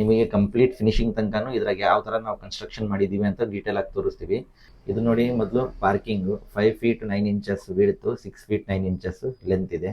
ನಿಮಗೆ complete finishing ತನಕನೂ ಇದ್ರಾಗ ಯಾವ ಥರ ನಾವು ಕನ್ಸ್ಟ್ರಕ್ಷನ್ ಮಾಡಿದ್ದೀವಿ ಅಂತ ಡೀಟೇಲ್ ಆಗಿ ತೋರಿಸ್ತೀವಿ. ಇದು ನೋಡಿ ಮೊದಲು parking five feet nine inches ಬೀಳ್ತು six feet nine inches length ಇದೆ.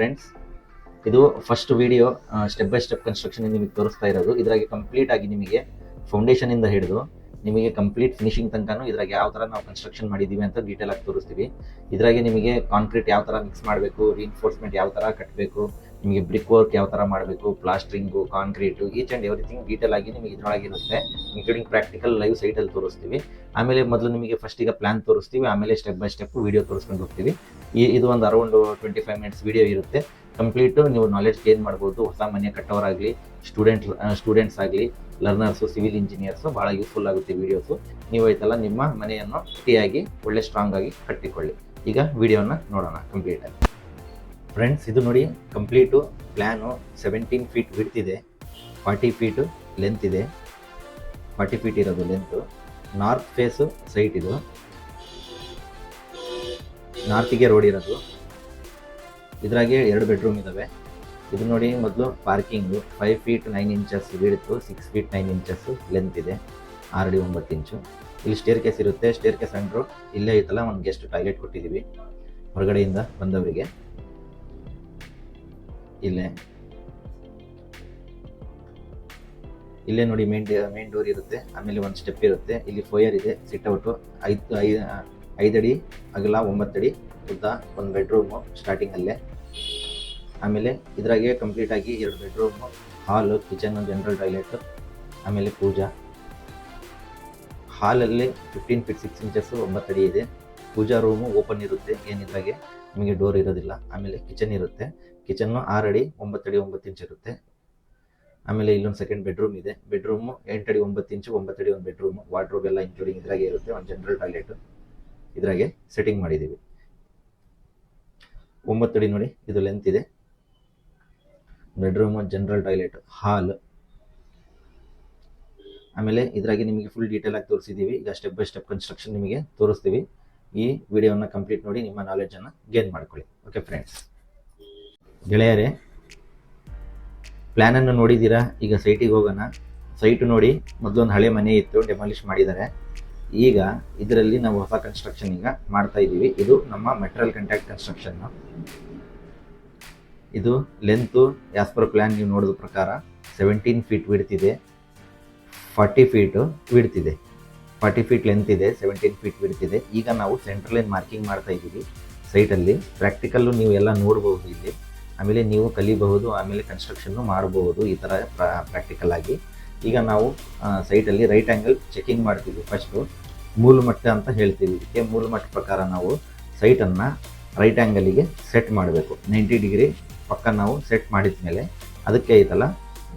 ಫ್ರೆಂಡ್ಸ್ ಇದು first video step by step construction ನಿಮಗೆ ತೋರಿಸ್ತಾ ಇರೋದು. ಇದ್ರಾಗೆ ಕಂಪ್ಲೀಟ್ ಆಗಿ ನಿಮಗೆ ಫೌಂಡೇಶನ್ ಇಂದ ಹಿಡಿದು ನಿಮಗೆ ಕಂಪ್ಲೀಟ್ ಫಿನಿಶಿಂಗ್ ತನಕನೂ ಇದ್ರಾಗ ಯಾವ ಥರ ನಾವು ಕನ್ಸ್ಟ್ರಕ್ಷನ್ ಮಾಡಿದ್ದೀವಿ ಅಂತ ಡೀಟೇಲ್ ಆಗಿ ತೋರಿಸ್ತೀವಿ. ಇದ್ರಾಗೆ ನಿಮಗೆ ಕಾಂಕ್ರೀಟ್ ಯಾವ ಥರ ಮಿಕ್ಸ್ ಮಾಡಬೇಕು ರಿಇನ್ಫೋರ್ಸ್ಮೆಂಟ್ ಯಾವ ಥರ ಕಟ್ಟಬೇಕು ನಿಮಗೆ ಬ್ರಿಕ್ ವರ್ಕ್ ಯಾವ ಥರ ಮಾಡಬೇಕು plastering concrete each and everything detail ಆಗಿ ನಿಮಗೆ ಇದರೊಳಗಿರುತ್ತೆ. ಇನ್ಕ್ಲೂಡಿಂಗ್ ಪ್ರಾಕ್ಟಿಕಲ್ ಲೈವ್ ಸೈಟಲ್ಲಿ ತೋರಿಸ್ತೀವಿ. ಆಮೇಲೆ ಮೊದಲು ನಿಮಗೆ ಫಸ್ಟ್ ಈಗ ಪ್ಲಾನ್ ತೋರಿಸ್ತೀವಿ, ಆಮೇಲೆ ಸ್ಟೆಪ್ ಬೈ ಸ್ಟೆಪ್ ವೀಡಿಯೋ ತೋರಿಸ್ಕೊಂಡು ಹೋಗ್ತೀವಿ. ಈ, ಇದು ಒಂದು around twenty five minutes video ಇರುತ್ತೆ. ಕಂಪ್ಲೀಟು ನೀವು ನಾಲೆಡ್ಜ್ ಗೇನ್ ಮಾಡ್ಬೋದು. ಹೊಸ ಮನೆ ಕಟ್ಟೋರಾಗಲಿ ಸ್ಟೂಡೆಂಟ್ ಸ್ಟೂಡೆಂಟ್ಸ್ ಆಗಲಿ ಲರ್ನರ್ಸು ಸಿವಿಲ್ ಇಂಜಿನಿಯರ್ಸು ಭಾಳ ಯೂಸ್ಫುಲ್ ಆಗುತ್ತೆ ವೀಡಿಯೋಸು ನೀವು ಐತಲ್ಲ ನಿಮ್ಮ ಮನೆಯನ್ನು ಗಟ್ಟಿಯಾಗಿ ಒಳ್ಳೆ ಸ್ಟ್ರಾಂಗ್ ಆಗಿ ಕಟ್ಟಿಕೊಳ್ಳಿ. ಈಗ ವಿಡಿಯೋನ ನೋಡೋಣ ಕಂಪ್ಲೀಟ್ ಆಗಿ. ಫ್ರೆಂಡ್ಸ್, ಇದು ನೋಡಿ complete plan seventeen feet width ಇದೆ, ಫಾರ್ಟಿ ಫೀಟು ಲೆಂತ್ ಇದೆ. ಫಾರ್ಟಿ ಫೀಟ್ ಇರೋದು ಲೆಂತು. ನಾರ್ತ್ ಫೇಸು ಸೈಟ್ ಇದು. ನಾರ್ತಿಗೆ ರೋಡ್ ಇರೋದು. ಇದ್ರಾಗೆ ಎರಡು ಬೆಡ್ರೂಮ್ ಇದ್ದಾವೆ ಇದು ನೋಡಿ ಮೊದಲು parking. Five feet nine inches ಬೀಳ್ತು six feet nine inches length ಇದೆ. ಆರು ಅಡಿ ಒಂಬತ್ತು ಇಂಚು. ಇಲ್ಲಿ ಸ್ಟೇರ್ ಕೇಸ್ ಇರುತ್ತೆ. ಸ್ಟೇರ್ ಕೇಸ್ ಅಂಡ್ರು ಇಲ್ಲೇ ಐತಲ್ಲ, ಒಂದು ಗೆಸ್ಟ್ ಟಾಯ್ಲೆಟ್ ಕೊಟ್ಟಿದ್ದೀವಿ ಹೊರಗಡೆಯಿಂದ ಬಂದವರಿಗೆ. ಇಲ್ಲೇ. ಇಲ್ಲೇ ನೋಡಿ ಮೇನ್ ಮೇನ್ ಡೋರ್ ಇರುತ್ತೆ, ಆಮೇಲೆ ಒಂದು ಸ್ಟೆಪ್ ಇರುತ್ತೆ, ಇಲ್ಲಿ ಫೋಯರ್ ಇದೆ ಸಿಟ್ ಔಟು ಐದು ಐದಡಿ ಅಗಲ ಒಂಬತ್ತಡಿ ಉದ್ದ ಒಂದು ಬೆಡ್ರೂಮು ಸ್ಟಾರ್ಟಿಂಗಲ್ಲೇ ಆಮೇಲೆ ಇದ್ರಾಗೆ ಕಂಪ್ಲೀಟ್ ಆಗಿ ಎರಡು ಬೆಡ್ರೂಮು ಹಾಲು ಕಿಚನ್ ಜನರಲ್ ಟಾಯ್ಲೆಟ್ ಆಮೇಲೆ ಪೂಜಾ. ಹಾಲಲ್ಲಿ ಫಿಫ್ಟೀನ್ ಫೀಟ್ ಸಿಕ್ಸ್ ಇಂಚಸ್ಸು ಒಂಬತ್ತಡಿ ಇದೆ. ಪೂಜಾ ರೂಮು ಓಪನ್ ಇರುತ್ತೆ, ಏನಿದ್ರಾಗೆ ನಿಮಗೆ ಡೋರ್ ಇರೋದಿಲ್ಲ. ಆಮೇಲೆ ಕಿಚನ್ ಇರುತ್ತೆ. ಕಿಚನ್ನು ಆರಡಿ ಒಂಬತ್ತಡಿ ಒಂಬತ್ತು ಇಂಚ್ ಇರುತ್ತೆ. ಆಮೇಲೆ ಇಲ್ಲೊಂದು ಸೆಕೆಂಡ್ ಬೆಡ್ರೂಮ್ ಇದೆ. ಬೆಡ್ರೂಮು ಎಂಟಡಿ ಒಂಬತ್ತು ಇಂಚು ಒಂಬತ್ತಡಿ ಒಂದು ಬೆಡ್ರೂಮ್ ವಾರ್ಡ್ರೋಬ್ ಎಲ್ಲ ಇನ್ಕ್ಲೂಡಿಂಗ್ ಇದ್ರಾಗೆ ಇರುತ್ತೆ. ಒಂದು ಜನರಲ್ ಟಾಯ್ಲೆಟ್ ಇದ್ರಾಗೆ ಸೆಟ್ಟಿಂಗ್ ಮಾಡಿದ್ದೀವಿ. ಒಂಬತ್ತಡಿ ನೋಡಿ, ಇದು ಲೆಂತ್ ಇದೆ. ಬೆಡ್ರೂಮ್ ಜನರಲ್ ಟಾಯ್ಲೆಟ್ ಹಾಲ್ ಆಮೇಲೆ ಇದ್ರಾಗೆ ನಿಮಗೆ ಫುಲ್ ಡೀಟೇಲ್ ಆಗಿ ತೋರಿಸಿದ್ದೀವಿ. ಈಗ ಸ್ಟೆಪ್ ಬೈ ಸ್ಟೆಪ್ ಕನ್ಸ್ಟ್ರಕ್ಷನ್ ನಿಮಗೆ ತೋರಿಸ್ತೀವಿ. ಈ ವಿಡಿಯೋನ ಕಂಪ್ಲೀಟ್ ನೋಡಿ ನಿಮ್ಮ ನಾಲೆಡ್ಜನ್ನು ಗೇನ್ ಮಾಡ್ಕೊಳ್ಳಿ. ಓಕೆ ಫ್ರೆಂಡ್ಸ್ ಗೆಳೆಯರೇ ಪ್ಲ್ಯಾನನ್ನು ನೋಡಿದ್ದೀರಾ? ಈಗ ಸೈಟಿಗೆ ಹೋಗೋಣ. ಸೈಟ್ ನೋಡಿ, ಮೊದಲೊಂದು ಹಳೆ ಮನೆ ಇತ್ತು ಡೆಮಾಲಿಷ್ ಮಾಡಿದ್ದಾರೆ. ಈಗ ಇದರಲ್ಲಿ ನಾವು ಹೊಸ ಕನ್ಸ್ಟ್ರಕ್ಷನ್ ಈಗ ಮಾಡ್ತಾ ಇದ್ದೀವಿ. ಇದು ನಮ್ಮ ಮೆಟ್ರಿಯಲ್ ಕಂಟ್ಯಾಕ್ಟ್ ಕನ್ಸ್ಟ್ರಕ್ಷನ್ ಇದು ಲೆಂತು ಆಸ್ ಪರ್ ಪ್ಲ್ಯಾನ್ ನೀವು ನೋಡಿದ ಪ್ರಕಾರ ಸೆವೆಂಟೀನ್ ಫೀಟ್ ಬಿಡ್ತಿದೆ ಫಾರ್ಟಿ ಫೀಟು ಬಿಡ್ತಿದೆ ಫಾರ್ಟಿ ಫೀಟ್ ಲೆಂತ್ ಇದೆ ಸೆವೆಂಟೀನ್ ಫೀಟ್ ಬಿಡ್ತಿದೆ ಈಗ ನಾವು ಸೆಂಟ್ರಲ್ ಲೈನ್ ಮಾರ್ಕಿಂಗ್ ಮಾಡ್ತಾ ಇದ್ದೀವಿ ಸೈಟಲ್ಲಿ ಪ್ರಾಕ್ಟಿಕಲ್ಲು ನೀವು ಎಲ್ಲ ನೋಡ್ಬೋದು ಇಲ್ಲಿ. ಆಮೇಲೆ ನೀವು ಕಲಿಬಹುದು, ಆಮೇಲೆ ಕನ್ಸ್ಟ್ರಕ್ಷನ್ನು ಮಾಡಬಹುದು ಈ ಥರ ಪ್ರಾಕ್ಟಿಕಲ್ ಆಗಿ. ಈಗ ನಾವು ಸೈಟಲ್ಲಿ ರೈಟ್ ಆ್ಯಂಗಲ್ ಚೆಕಿಂಗ್ ಮಾಡ್ತೀವಿ ಫಸ್ಟು ಮೂಲಮಟ್ಟ ಅಂತ ಹೇಳ್ತೀವಿ. ಇದಕ್ಕೆ ಮೂಲಮಟ್ಟ ಪ್ರಕಾರ ನಾವು ಸೈಟನ್ನು ರೈಟ್ ಆ್ಯಂಗಲಿಗೆ ಸೆಟ್ ಮಾಡಬೇಕು. ನೈಂಟಿ ಡಿಗ್ರಿ ಪಕ್ಕ ನಾವು ಸೆಟ್ ಮಾಡಿದ ಮೇಲೆ ಅದಕ್ಕೆ ಐತಲ್ಲ,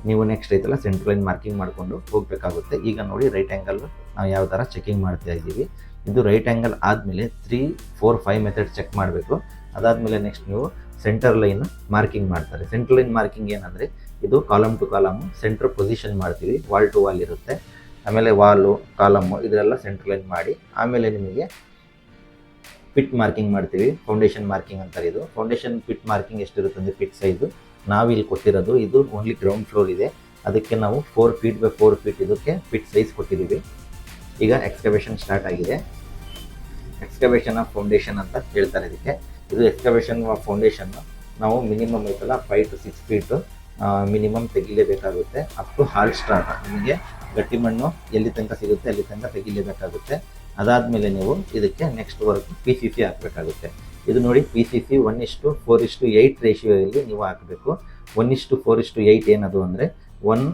ನೀವು ನೆಕ್ಸ್ಟ್ ಐತಲ್ಲ ಸೆಂಟ್ರಲ್ ಲೈನ್ ಮಾರ್ಕಿಂಗ್ ಮಾಡಿಕೊಂಡು ಹೋಗಬೇಕಾಗುತ್ತೆ. ಈಗ ನೋಡಿ ರೈಟ್ ಆ್ಯಂಗಲ್ ನಾವು ಯಾವ ಥರ ಚೆಕಿಂಗ್ ಮಾಡ್ತಾ ಇದ್ದೀವಿ. ಇದು ರೈಟ್ ಆ್ಯಂಗಲ್ ಆದಮೇಲೆ three four five method check ಮಾಡಬೇಕು. ಅದಾದಮೇಲೆ ನೆಕ್ಸ್ಟ್ ನೀವು ಸೆಂಟರ್ ಲೈನ್ ಮಾರ್ಕಿಂಗ್ ಮಾಡ್ತಾರೆ. ಸೆಂಟರ್ ಲೈನ್ ಮಾರ್ಕಿಂಗ್ ಏನಂದರೆ ಇದು column to column centre position ಮಾಡ್ತೀವಿ. ವಾಲ್ ಟು ವಾಲ್ ಇರುತ್ತೆ. ಆಮೇಲೆ ವಾಲು ಕಾಲಮ್ಮು ಇದೆಲ್ಲ ಸೆಂಟರ್ ಲೈನ್ ಮಾಡಿ ಆಮೇಲೆ ನಿಮಗೆ ಪಿಟ್ ಮಾರ್ಕಿಂಗ್ ಮಾಡ್ತೀವಿ. ಫೌಂಡೇಶನ್ ಮಾರ್ಕಿಂಗ್ ಅಂತಾರೆ ಇದು. ಫೌಂಡೇಶನ್ ಪಿಟ್ ಮಾರ್ಕಿಂಗ್ ಎಷ್ಟಿರುತ್ತೆ ಅಂದರೆ ಪಿಟ್ ಸೈಜು ನಾವು ಇಲ್ಲಿ ಕೊಟ್ಟಿರೋದು ಇದು ಓನ್ಲಿ ಗ್ರೌಂಡ್ ಫ್ಲೋರ್ ಇದೆ. ಅದಕ್ಕೆ ನಾವು four feet by four feet ಇದಕ್ಕೆ ಪಿಟ್ ಸೈಜ್ ಕೊಟ್ಟಿದ್ದೀವಿ. ಈಗ ಎಕ್ಸ್ಕವೇಷನ್ ಸ್ಟಾರ್ಟ್ ಆಗಿದೆ. ಎಕ್ಸ್ಕವೇಷನ್ ಆಫ್ ಫೌಂಡೇಶನ್ ಅಂತ ಹೇಳ್ತಾರೆ ಇದಕ್ಕೆ. ಇದು ಎಕ್ಸ್ಕವೇಷನ್ ಫೌಂಡೇಶನ್ ನಾವು ಮಿನಿಮಮ್ ಐತಲ್ಲ five to six feet minimum ತೆಗಿಲೇಬೇಕಾಗುತ್ತೆ. Up to hall start ನಿಮಗೆ ಗಟ್ಟಿ ಮಣ್ಣು ಎಲ್ಲಿ ತನಕ ಸಿಗುತ್ತೆ, ಅಲ್ಲಿ ತನಕ ತೆಗಿಲೇಬೇಕಾಗುತ್ತೆ. ಅದಾದಮೇಲೆ ನೀವು ಇದಕ್ಕೆ next work P C C ಹಾಕಬೇಕಾಗುತ್ತೆ. ಇದು ನೋಡಿ ಪಿ ಸಿ ಸಿ ಒನ್ ಇಷ್ಟು ಫೋರ್ ಇಷ್ಟು ಏಯ್ಟ್ ರೇಷಿಯೋಯಲ್ಲಿ ನೀವು ಹಾಕಬೇಕು. ಒನ್ ಇಷ್ಟು ಫೋರ್ ಇಷ್ಟು ಏಯ್ಟ್ ಏನದು ಅಂದರೆ ಒನ್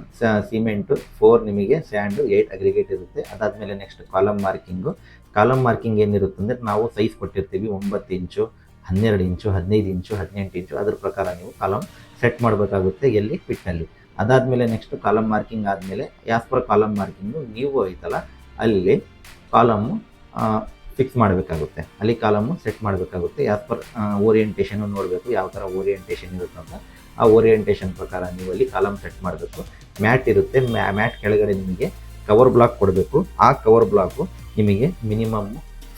ಸಿಮೆಂಟು ಫೋರ್ ನಿಮಗೆ ಸ್ಯಾಂಡು ಏಯ್ಟ್ ಅಗ್ರಿಗೇಟ್ ಇರುತ್ತೆ. ಅದಾದಮೇಲೆ next column marking column marking ಏನಿರುತ್ತೆ ಅಂದರೆ ನಾವು ಸೈಜ್ ಕೊಟ್ಟಿರ್ತೀವಿ, ಒಂಬತ್ತು ಇಂಚು ಹನ್ನೆರಡು ಇಂಚು, ಹದಿನೈದು ಇಂಚು, ಹದಿನೆಂಟು ಇಂಚು ಅದ್ರ ಪ್ರಕಾರ ನೀವು ಕಾಲಮ್ ಸೆಟ್ ಮಾಡಬೇಕಾಗುತ್ತೆ ಎಲ್ಲಿ ಪಿಟ್ನಲ್ಲಿ ಅದಾದಮೇಲೆ ನೆಕ್ಸ್ಟ್ ಕಾಲಮ್ ಮಾರ್ಕಿಂಗ್ ಆದಮೇಲೆ ಯಾಸ್ಪರ್ ಕಾಲಮ್ ಮಾರ್ಕಿಂಗು ನೀವು ಐತಲ್ಲ, ಅಲ್ಲಿ ಕಾಲಮ್ಮು ಫಿಕ್ಸ್ ಮಾಡಬೇಕಾಗುತ್ತೆ. ಅಲ್ಲಿ ಕಾಲಮ್ಮು ಸೆಟ್ ಮಾಡಬೇಕಾಗುತ್ತೆ. ಯಾಸ್ಪರ್ ಓರಿಯೆಂಟೇಷನ್ನು ನೋಡಬೇಕು, ಯಾವ ಥರ ಓರಿಯೆಂಟೇಷನ್ ಇರುತ್ತೆ ಅಂತ. ಆ ಓರಿಯೆಂಟೇಷನ್ ಪ್ರಕಾರ ನೀವು ಅಲ್ಲಿ ಕಾಲಮ್ ಸೆಟ್ ಮಾಡಬೇಕು. ಮ್ಯಾಟ್ ಇರುತ್ತೆ ಮ್ಯಾಟ್ ಕೆಳಗಡೆ ನಿಮಗೆ ಕವರ್ ಬ್ಲಾಕ್ ಕೊಡಬೇಕು. ಆ ಕವರ್ ಬ್ಲಾಕು ನಿಮಗೆ ಮಿನಿಮಮ್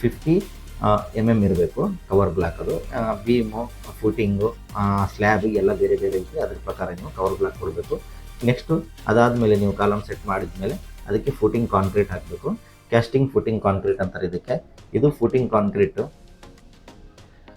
ಫಿಫ್ಟಿ ಎಂ ಎಂ ಇರಬೇಕು ಕವರ್ ಬ್ಲಾಕ್ ಅದು. ಬೀಮು ಫೂಟಿಂಗು ಸ್ಲ್ಯಾಬ್ ಎಲ್ಲ ಬೇರೆ ಬೇರೆ ಇದ್ದರೆ ಅದ್ರ ಪ್ರಕಾರ ನೀವು ಕವರ್ ಬ್ಲಾಕ್ ಕೊಡಬೇಕು. ನೆಕ್ಸ್ಟು ಅದಾದಮೇಲೆ ನೀವು ಕಾಲಮ್ ಸೆಟ್ ಮಾಡಿದ ಮೇಲೆ ಅದಕ್ಕೆ ಫೂಟಿಂಗ್ ಕಾಂಕ್ರೀಟ್ ಹಾಕಬೇಕು. ಕ್ಯಾಸ್ಟಿಂಗ್ ಫೂಟಿಂಗ್ ಕಾಂಕ್ರೀಟ್ ಅಂತಾರೆ ಇದಕ್ಕೆ. ಇದು ಫೂಟಿಂಗ್ ಕಾಂಕ್ರೀಟು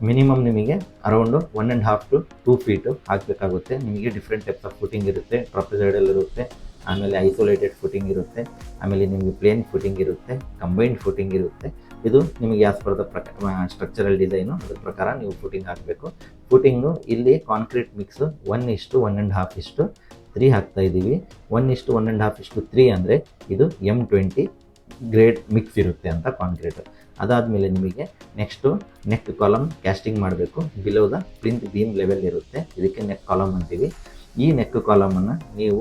ಮಿನಿಮಮ್ ನಿಮಗೆ around one and half to two feet ಹಾಕಬೇಕಾಗುತ್ತೆ. ನಿಮಗೆ ಡಿಫ್ರೆಂಟ್ ಟೈಪ್ಸ್ ಆಫ್ ಫುಟಿಂಗ್ ಇರುತ್ತೆ. ಟ್ರಪೆಸೈಡಲ್ ಇರುತ್ತೆ. ಆಮೇಲೆ ಐಸೋಲೇಟೆಡ್ ಫುಟಿಂಗ್ ಇರುತ್ತೆ. ಆಮೇಲೆ ನಿಮಗೆ ಪ್ಲೇನ್ ಫುಟಿಂಗ್ ಇರುತ್ತೆ. ಕಂಬೈನ್ಡ್ ಫುಟಿಂಗ್ ಇರುತ್ತೆ. ಇದು ನಿಮಗೆ ಯಾವ ಸ್ಪರ್ಧ ದ ಪ್ರಕ ಸ್ಟ್ರಕ್ಚರಲ್ ಡಿಸೈನು ಅದ್ರ ಪ್ರಕಾರ ನೀವು ಫುಟಿಂಗ್ ಹಾಕಬೇಕು. ಫುಟಿಂಗು ಇಲ್ಲಿ ಕಾಂಕ್ರೀಟ್ ಮಿಕ್ಸು ಒನ್ ಇಷ್ಟು ಒನ್ ಆ್ಯಂಡ್ ಹಾಫ್ ಇಷ್ಟು ತ್ರೀ ಹಾಕ್ತಾ ಇದ್ದೀವಿ. ಒನ್ ಇಷ್ಟು ಒನ್ ಆ್ಯಂಡ್ ಹಾಫ್ ಇಷ್ಟು ತ್ರೀ ಅಂದರೆ ಇದು ಎಂ ಟ್ವೆಂಟಿ ಗ್ರೇಡ್ ಮಿಕ್ಸ್ ಇರುತ್ತೆ ಅಂತ ಕಾಂಕ್ರೀಟ್ ಅದಾದಮೇಲೆ ನಿಮಗೆ ನೆಕ್ಸ್ಟು ನೆಕ್ ಕಾಲಮ್ ಕ್ಯಾಸ್ಟಿಂಗ್ ಮಾಡಬೇಕು. Below the plinth beam level ಇರುತ್ತೆ. ಇದಕ್ಕೆ ನೆಕ್ ಕಾಲಮ್ ಅಂತೀವಿ. ಈ ನೆಕ್ ಕಾಲಮನ್ನು ನೀವು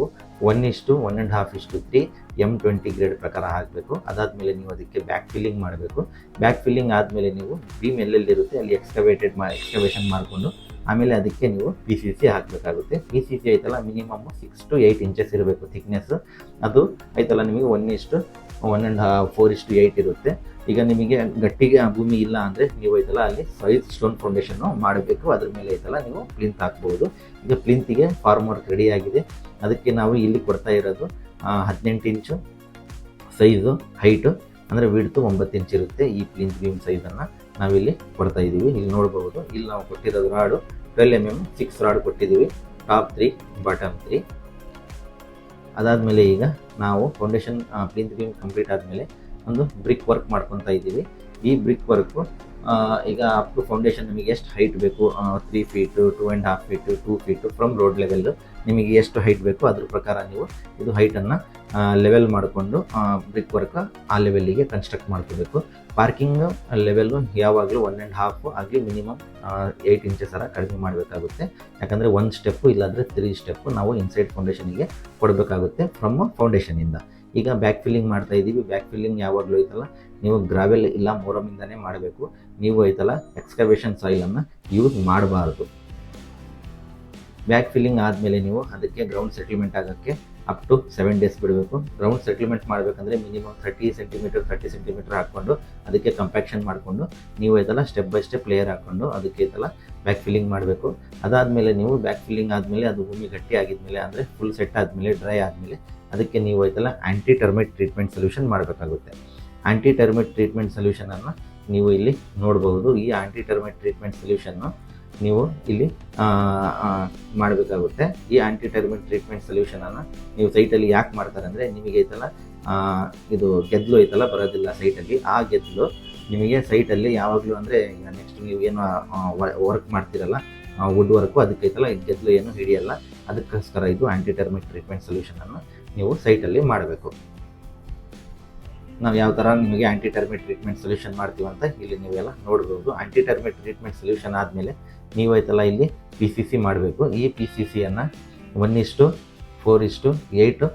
ಒನ್ ಇಷ್ಟು ಒನ್ ಆ್ಯಂಡ್ ಹಾಫ್ ಇಷ್ಟು ತ್ರೀ ಎಂ ಟ್ವೆಂಟಿ ಗ್ರೇಡ್ ಪ್ರಕಾರ ಹಾಕಬೇಕು. ಅದಾದಮೇಲೆ ನೀವು ಅದಕ್ಕೆ ಬ್ಯಾಕ್ ಫಿಲ್ಲಿಂಗ್ ಮಾಡಬೇಕು. ಬ್ಯಾಕ್ ಫಿಲ್ಲಿಂಗ್ ಆದಮೇಲೆ ನೀವು ಬೀಮ್ ಎಲ್ಲೆಲ್ಲಿರುತ್ತೆ ಅಲ್ಲಿ ಎಕ್ಸ್ಕವೇಟೆಡ್ ಮಾ ಎಕ್ಸ್ಕವೇಷನ್ ಮಾಡಿಕೊಂಡು, ಆಮೇಲೆ ಅದಕ್ಕೆ ನೀವು ಪಿ ಸಿ ಸಿ ಹಾಕಬೇಕಾಗುತ್ತೆ. ಪಿ ಸಿ ಸಿ ಐತಲ್ಲ minimum six to eight inches ಇರಬೇಕು ಥಿಕ್ನೆಸ್ ಅದು ಐತಲ್ಲ ನಿಮಗೆ ಒನ್ ಇಷ್ಟು ಒನ್ ಆ್ಯಂಡ್ ಫೋರ್ ಇಷ್ಟು ಏಯ್ಟ್ ಇರುತ್ತೆ. ಈಗ ನಿಮಗೆ ಗಟ್ಟಿಗೆ ಭೂಮಿ ಇಲ್ಲ ಅಂದರೆ ನೀವು ಐತಲ್ಲ ಅಲ್ಲಿ ಸೈಜ್ ಸ್ಟೋನ್ ಫೌಂಡೇಶನ್ನು ಮಾಡಬೇಕು. ಅದ್ರ ಮೇಲೆ ಐತಲ್ಲ ನೀವು ಪ್ಲಿಂತ್ ಹಾಕ್ಬೋದು. ಈಗ ಪ್ಲಿಂತಿಗೆ ಫಾರ್ಮ್ ವರ್ಕ್ ರೆಡಿ ಆಗಿದೆ. ಅದಕ್ಕೆ ನಾವು ಇಲ್ಲಿ ಕೊಡ್ತಾ ಇರೋದು ಹದಿನೆಂಟು ಇಂಚು ಸೈಜು ಹೈಟು ಅಂದರೆ ವಿಡ್ತು ಒಂಬತ್ತು ಇಂಚ್ ಇರುತ್ತೆ. ಈ ಪ್ಲಿಂತ್ ಬೀಮ್ ಸೈಜನ್ನು ನಾವಿಲ್ಲಿ ಕೊಡ್ತಾ ಇದ್ದೀವಿ ಇಲ್ಲಿ ನೋಡ್ಬೋದು, ಇಲ್ಲಿ ನಾವು ಕೊಟ್ಟಿರೋದು rod twelve M M six rod ಕೊಟ್ಟಿದ್ದೀವಿ ಟಾಪ್ ತ್ರೀ ಬಾಟಮ್ ತ್ರೀ ಅದಾದಮೇಲೆ ಈಗ ನಾವು ಫೌಂಡೇಶನ್ ಪ್ಲಿಂತ್ ಬೀಮ್ ಕಂಪ್ಲೀಟ್ ಆದಮೇಲೆ ಒಂದು ಬ್ರಿಕ್ ವರ್ಕ್ ಮಾಡ್ಕೊತಾ ಇದ್ದೀವಿ. ಈ ಬ್ರಿಕ್ ವರ್ಕು ಈಗ ಅಪ್ ಟು ಫೌಂಡೇಶನ್ ನಿಮಗೆ ಎಷ್ಟು ಹೈಟ್ ಬೇಕು three feet two and half feet two feet from road level ನಿಮಗೆ ಎಷ್ಟು ಹೈಟ್ ಬೇಕು ಅದ್ರ ಪ್ರಕಾರ ನೀವು ಇದು ಹೈಟನ್ನು ಲೆವೆಲ್ ಮಾಡಿಕೊಂಡು ಬ್ರಿಕ್ ವರ್ಕ್ ಆ ಲೆವೆಲ್ಲಿಗೆ ಕನ್ಸ್ಟ್ರಕ್ಟ್ ಮಾಡ್ಕೋಬೇಕು. ಪಾರ್ಕಿಂಗ್ ಲೆವೆಲ್ಲು ಯಾವಾಗಲೂ ಒನ್ ಆ್ಯಂಡ್ ಹಾಫ್ ಆಗಲಿ ಮಿನಿಮಮ್ ಏಯ್ಟ್ ಇಂಚಸ್ ಥರ ಕಡಿಮೆ ಮಾಡಬೇಕಾಗುತ್ತೆ. ಯಾಕಂದರೆ ಒಂದು ಸ್ಟೆಪ್ಪು ಇಲ್ಲಾಂದರೆ ತ್ರೀ ಸ್ಟೆಪ್ಪು ನಾವು ಇನ್ಸೈಡ್ ಫೌಂಡೇಶನಿಗೆ ಕೊಡಬೇಕಾಗುತ್ತೆ ಫ್ರಮ್ ಫೌಂಡೇಶನಿಂದ ಈಗ ಬ್ಯಾಕ್ ಫಿಲ್ಲಿಂಗ್ ಮಾಡ್ತಾ ಇದ್ದೀವಿ ಬ್ಯಾಕ್ ಫಿಲ್ಲಿಂಗ್ ಯಾವಾಗಲೂ ಐತಲ್ಲ? ನೀವು ಗ್ರಾವೆಲ್ ಇಲ್ಲ ಮೋರಮಿಂದನೇ ಮಾಡಬೇಕು. ನೀವು ಐತಲ್ಲ ಎಕ್ಸ್ಕವೇಷನ್ ಸಾಯಿಲನ್ನು ಯೂಸ್ ಮಾಡಬಾರ್ದು. ಬ್ಯಾಕ್ ಫಿಲ್ಲಿಂಗ್ ಆದಮೇಲೆ ನೀವು ಅದಕ್ಕೆ ಗ್ರೌಂಡ್ ಸೆಟಲ್ಮೆಂಟ್ ಆಗೋಕ್ಕೆ ಅಪ್ ಟು ಸೆವೆನ್ ಡೇಸ್ ಬಿಡಬೇಕು. ಗ್ರೌಂಡ್ ಸೆಟಲ್ಮೆಂಟ್ ಮಾಡಬೇಕಂದ್ರೆ minimum thirty centimetre thirty centimetre ಹಾಕ್ಕೊಂಡು ಅದಕ್ಕೆ ಕಂಪ್ಯಾಕ್ಷನ್ ಮಾಡಿಕೊಂಡು ನೀವು ಐತಲ್ಲ ಸ್ಟೆಪ್ ಬೈ ಸ್ಟೆಪ್ ಲೇಯರ್ ಹಾಕ್ಕೊಂಡು ಅದಕ್ಕೆ ಐತಲ್ಲ ಬ್ಯಾಕ್ ಫಿಲ್ಲಿಂಗ್ ಮಾಡಬೇಕು. ಅದಾದಮೇಲೆ ನೀವು ಬ್ಯಾಕ್ ಫಿಲ್ಲಿಂಗ್ ಆದಮೇಲೆ ಅದು ಭೂಮಿ ಗಟ್ಟಿ ಆಗಿದ್ಮೇಲೆ ಅಂದರೆ ಫುಲ್ ಸೆಟ್ ಆದಮೇಲೆ ಡ್ರೈ ಆದಮೇಲೆ ಅದಕ್ಕೆ ನೀವು ಆಯ್ತಲ್ಲ ಆ್ಯಂಟಿ ಟರ್ಮಿಟ್ ಟ್ರೀಟ್ಮೆಂಟ್ ಸೊಲ್ಯೂಷನ್ ಮಾಡಬೇಕಾಗುತ್ತೆ. ಆ್ಯಂಟಿ ಟರ್ಮಿಟ್ ಟ್ರೀಟ್ಮೆಂಟ್ ಸೊಲ್ಯೂಷನನ್ನು ನೀವು ಇಲ್ಲಿ ನೋಡಬಹುದು. ಈ ಆ್ಯಂಟಿ ಟರ್ಮಿಟ್ ಟ್ರೀಟ್ಮೆಂಟ್ ಸೊಲ್ಯೂಷನ್ನು ನೀವು ಇಲ್ಲಿ ಮಾಡಬೇಕಾಗುತ್ತೆ. ಈ ಆ್ಯಂಟಿ ಟರ್ಮಿಟ್ ಟ್ರೀಟ್ಮೆಂಟ್ ಸೊಲ್ಯೂಷನನ್ನು ನೀವು ಸೈಟಲ್ಲಿ ಯಾಕೆ ಮಾಡ್ತಾರೆ ಅಂದರೆ ನಿಮಗೆ ಐತಲ್ಲ ಇದು ಗೆದ್ದಲು ಐತಲ್ಲ, ಬರೋದಿಲ್ಲ ಸೈಟಲ್ಲಿ ಆ ಗೆದ್ದಲು ನಿಮಗೆ ಸೈಟಲ್ಲಿ ಯಾವಾಗಲೂ ಅಂದರೆ ಈಗ ನೆಕ್ಸ್ಟ್ ನೀವು ಏನು ವರ್ಕ್ ಮಾಡ್ತಿರಲ್ಲ ವುಡ್ ವರ್ಕು ಅದಕ್ಕೆ ಐತಲ್ಲ ಗೆದ್ದಲು ಏನು ಹಿಡಿಯಲ್ಲ, ಅದಕ್ಕೋಸ್ಕರ ಇದು ಆ್ಯಂಟಿ ಟರ್ಮಿಕ್ ಟ್ರೀಟ್ಮೆಂಟ್ ಸೊಲ್ಯೂಷನನ್ನು ನೀವು ಸೈಟಲ್ಲಿ ಮಾಡಬೇಕು. ನಾವು ಯಾವ ಥರ ನಿಮಗೆ ಆ್ಯಂಟಿ ಟರ್ಮಿಟ್ ಟ್ರೀಟ್ಮೆಂಟ್ ಸೊಲ್ಯೂಷನ್ ಮಾಡ್ತೀವಿ ಅಂತ ಇಲ್ಲಿ ನೀವೆಲ್ಲ ನೋಡ್ಬೋದು. ಆ್ಯಂಟಿ ಟರ್ಮಿಟ್ ಟ್ರೀಟ್ಮೆಂಟ್ ಸೊಲ್ಯೂಷನ್ ಆದಮೇಲೆ ನೀವು ಐತಲ್ಲ ಇಲ್ಲಿ ಪಿ ಸಿ ಸಿ ಮಾಡಬೇಕು. ಈ ಪಿ ಸಿ ಸಿಯನ್ನು ಒನ್ ಇಷ್ಟು ಫೋರ್ ಇಷ್ಟು ಏಯ್ಟು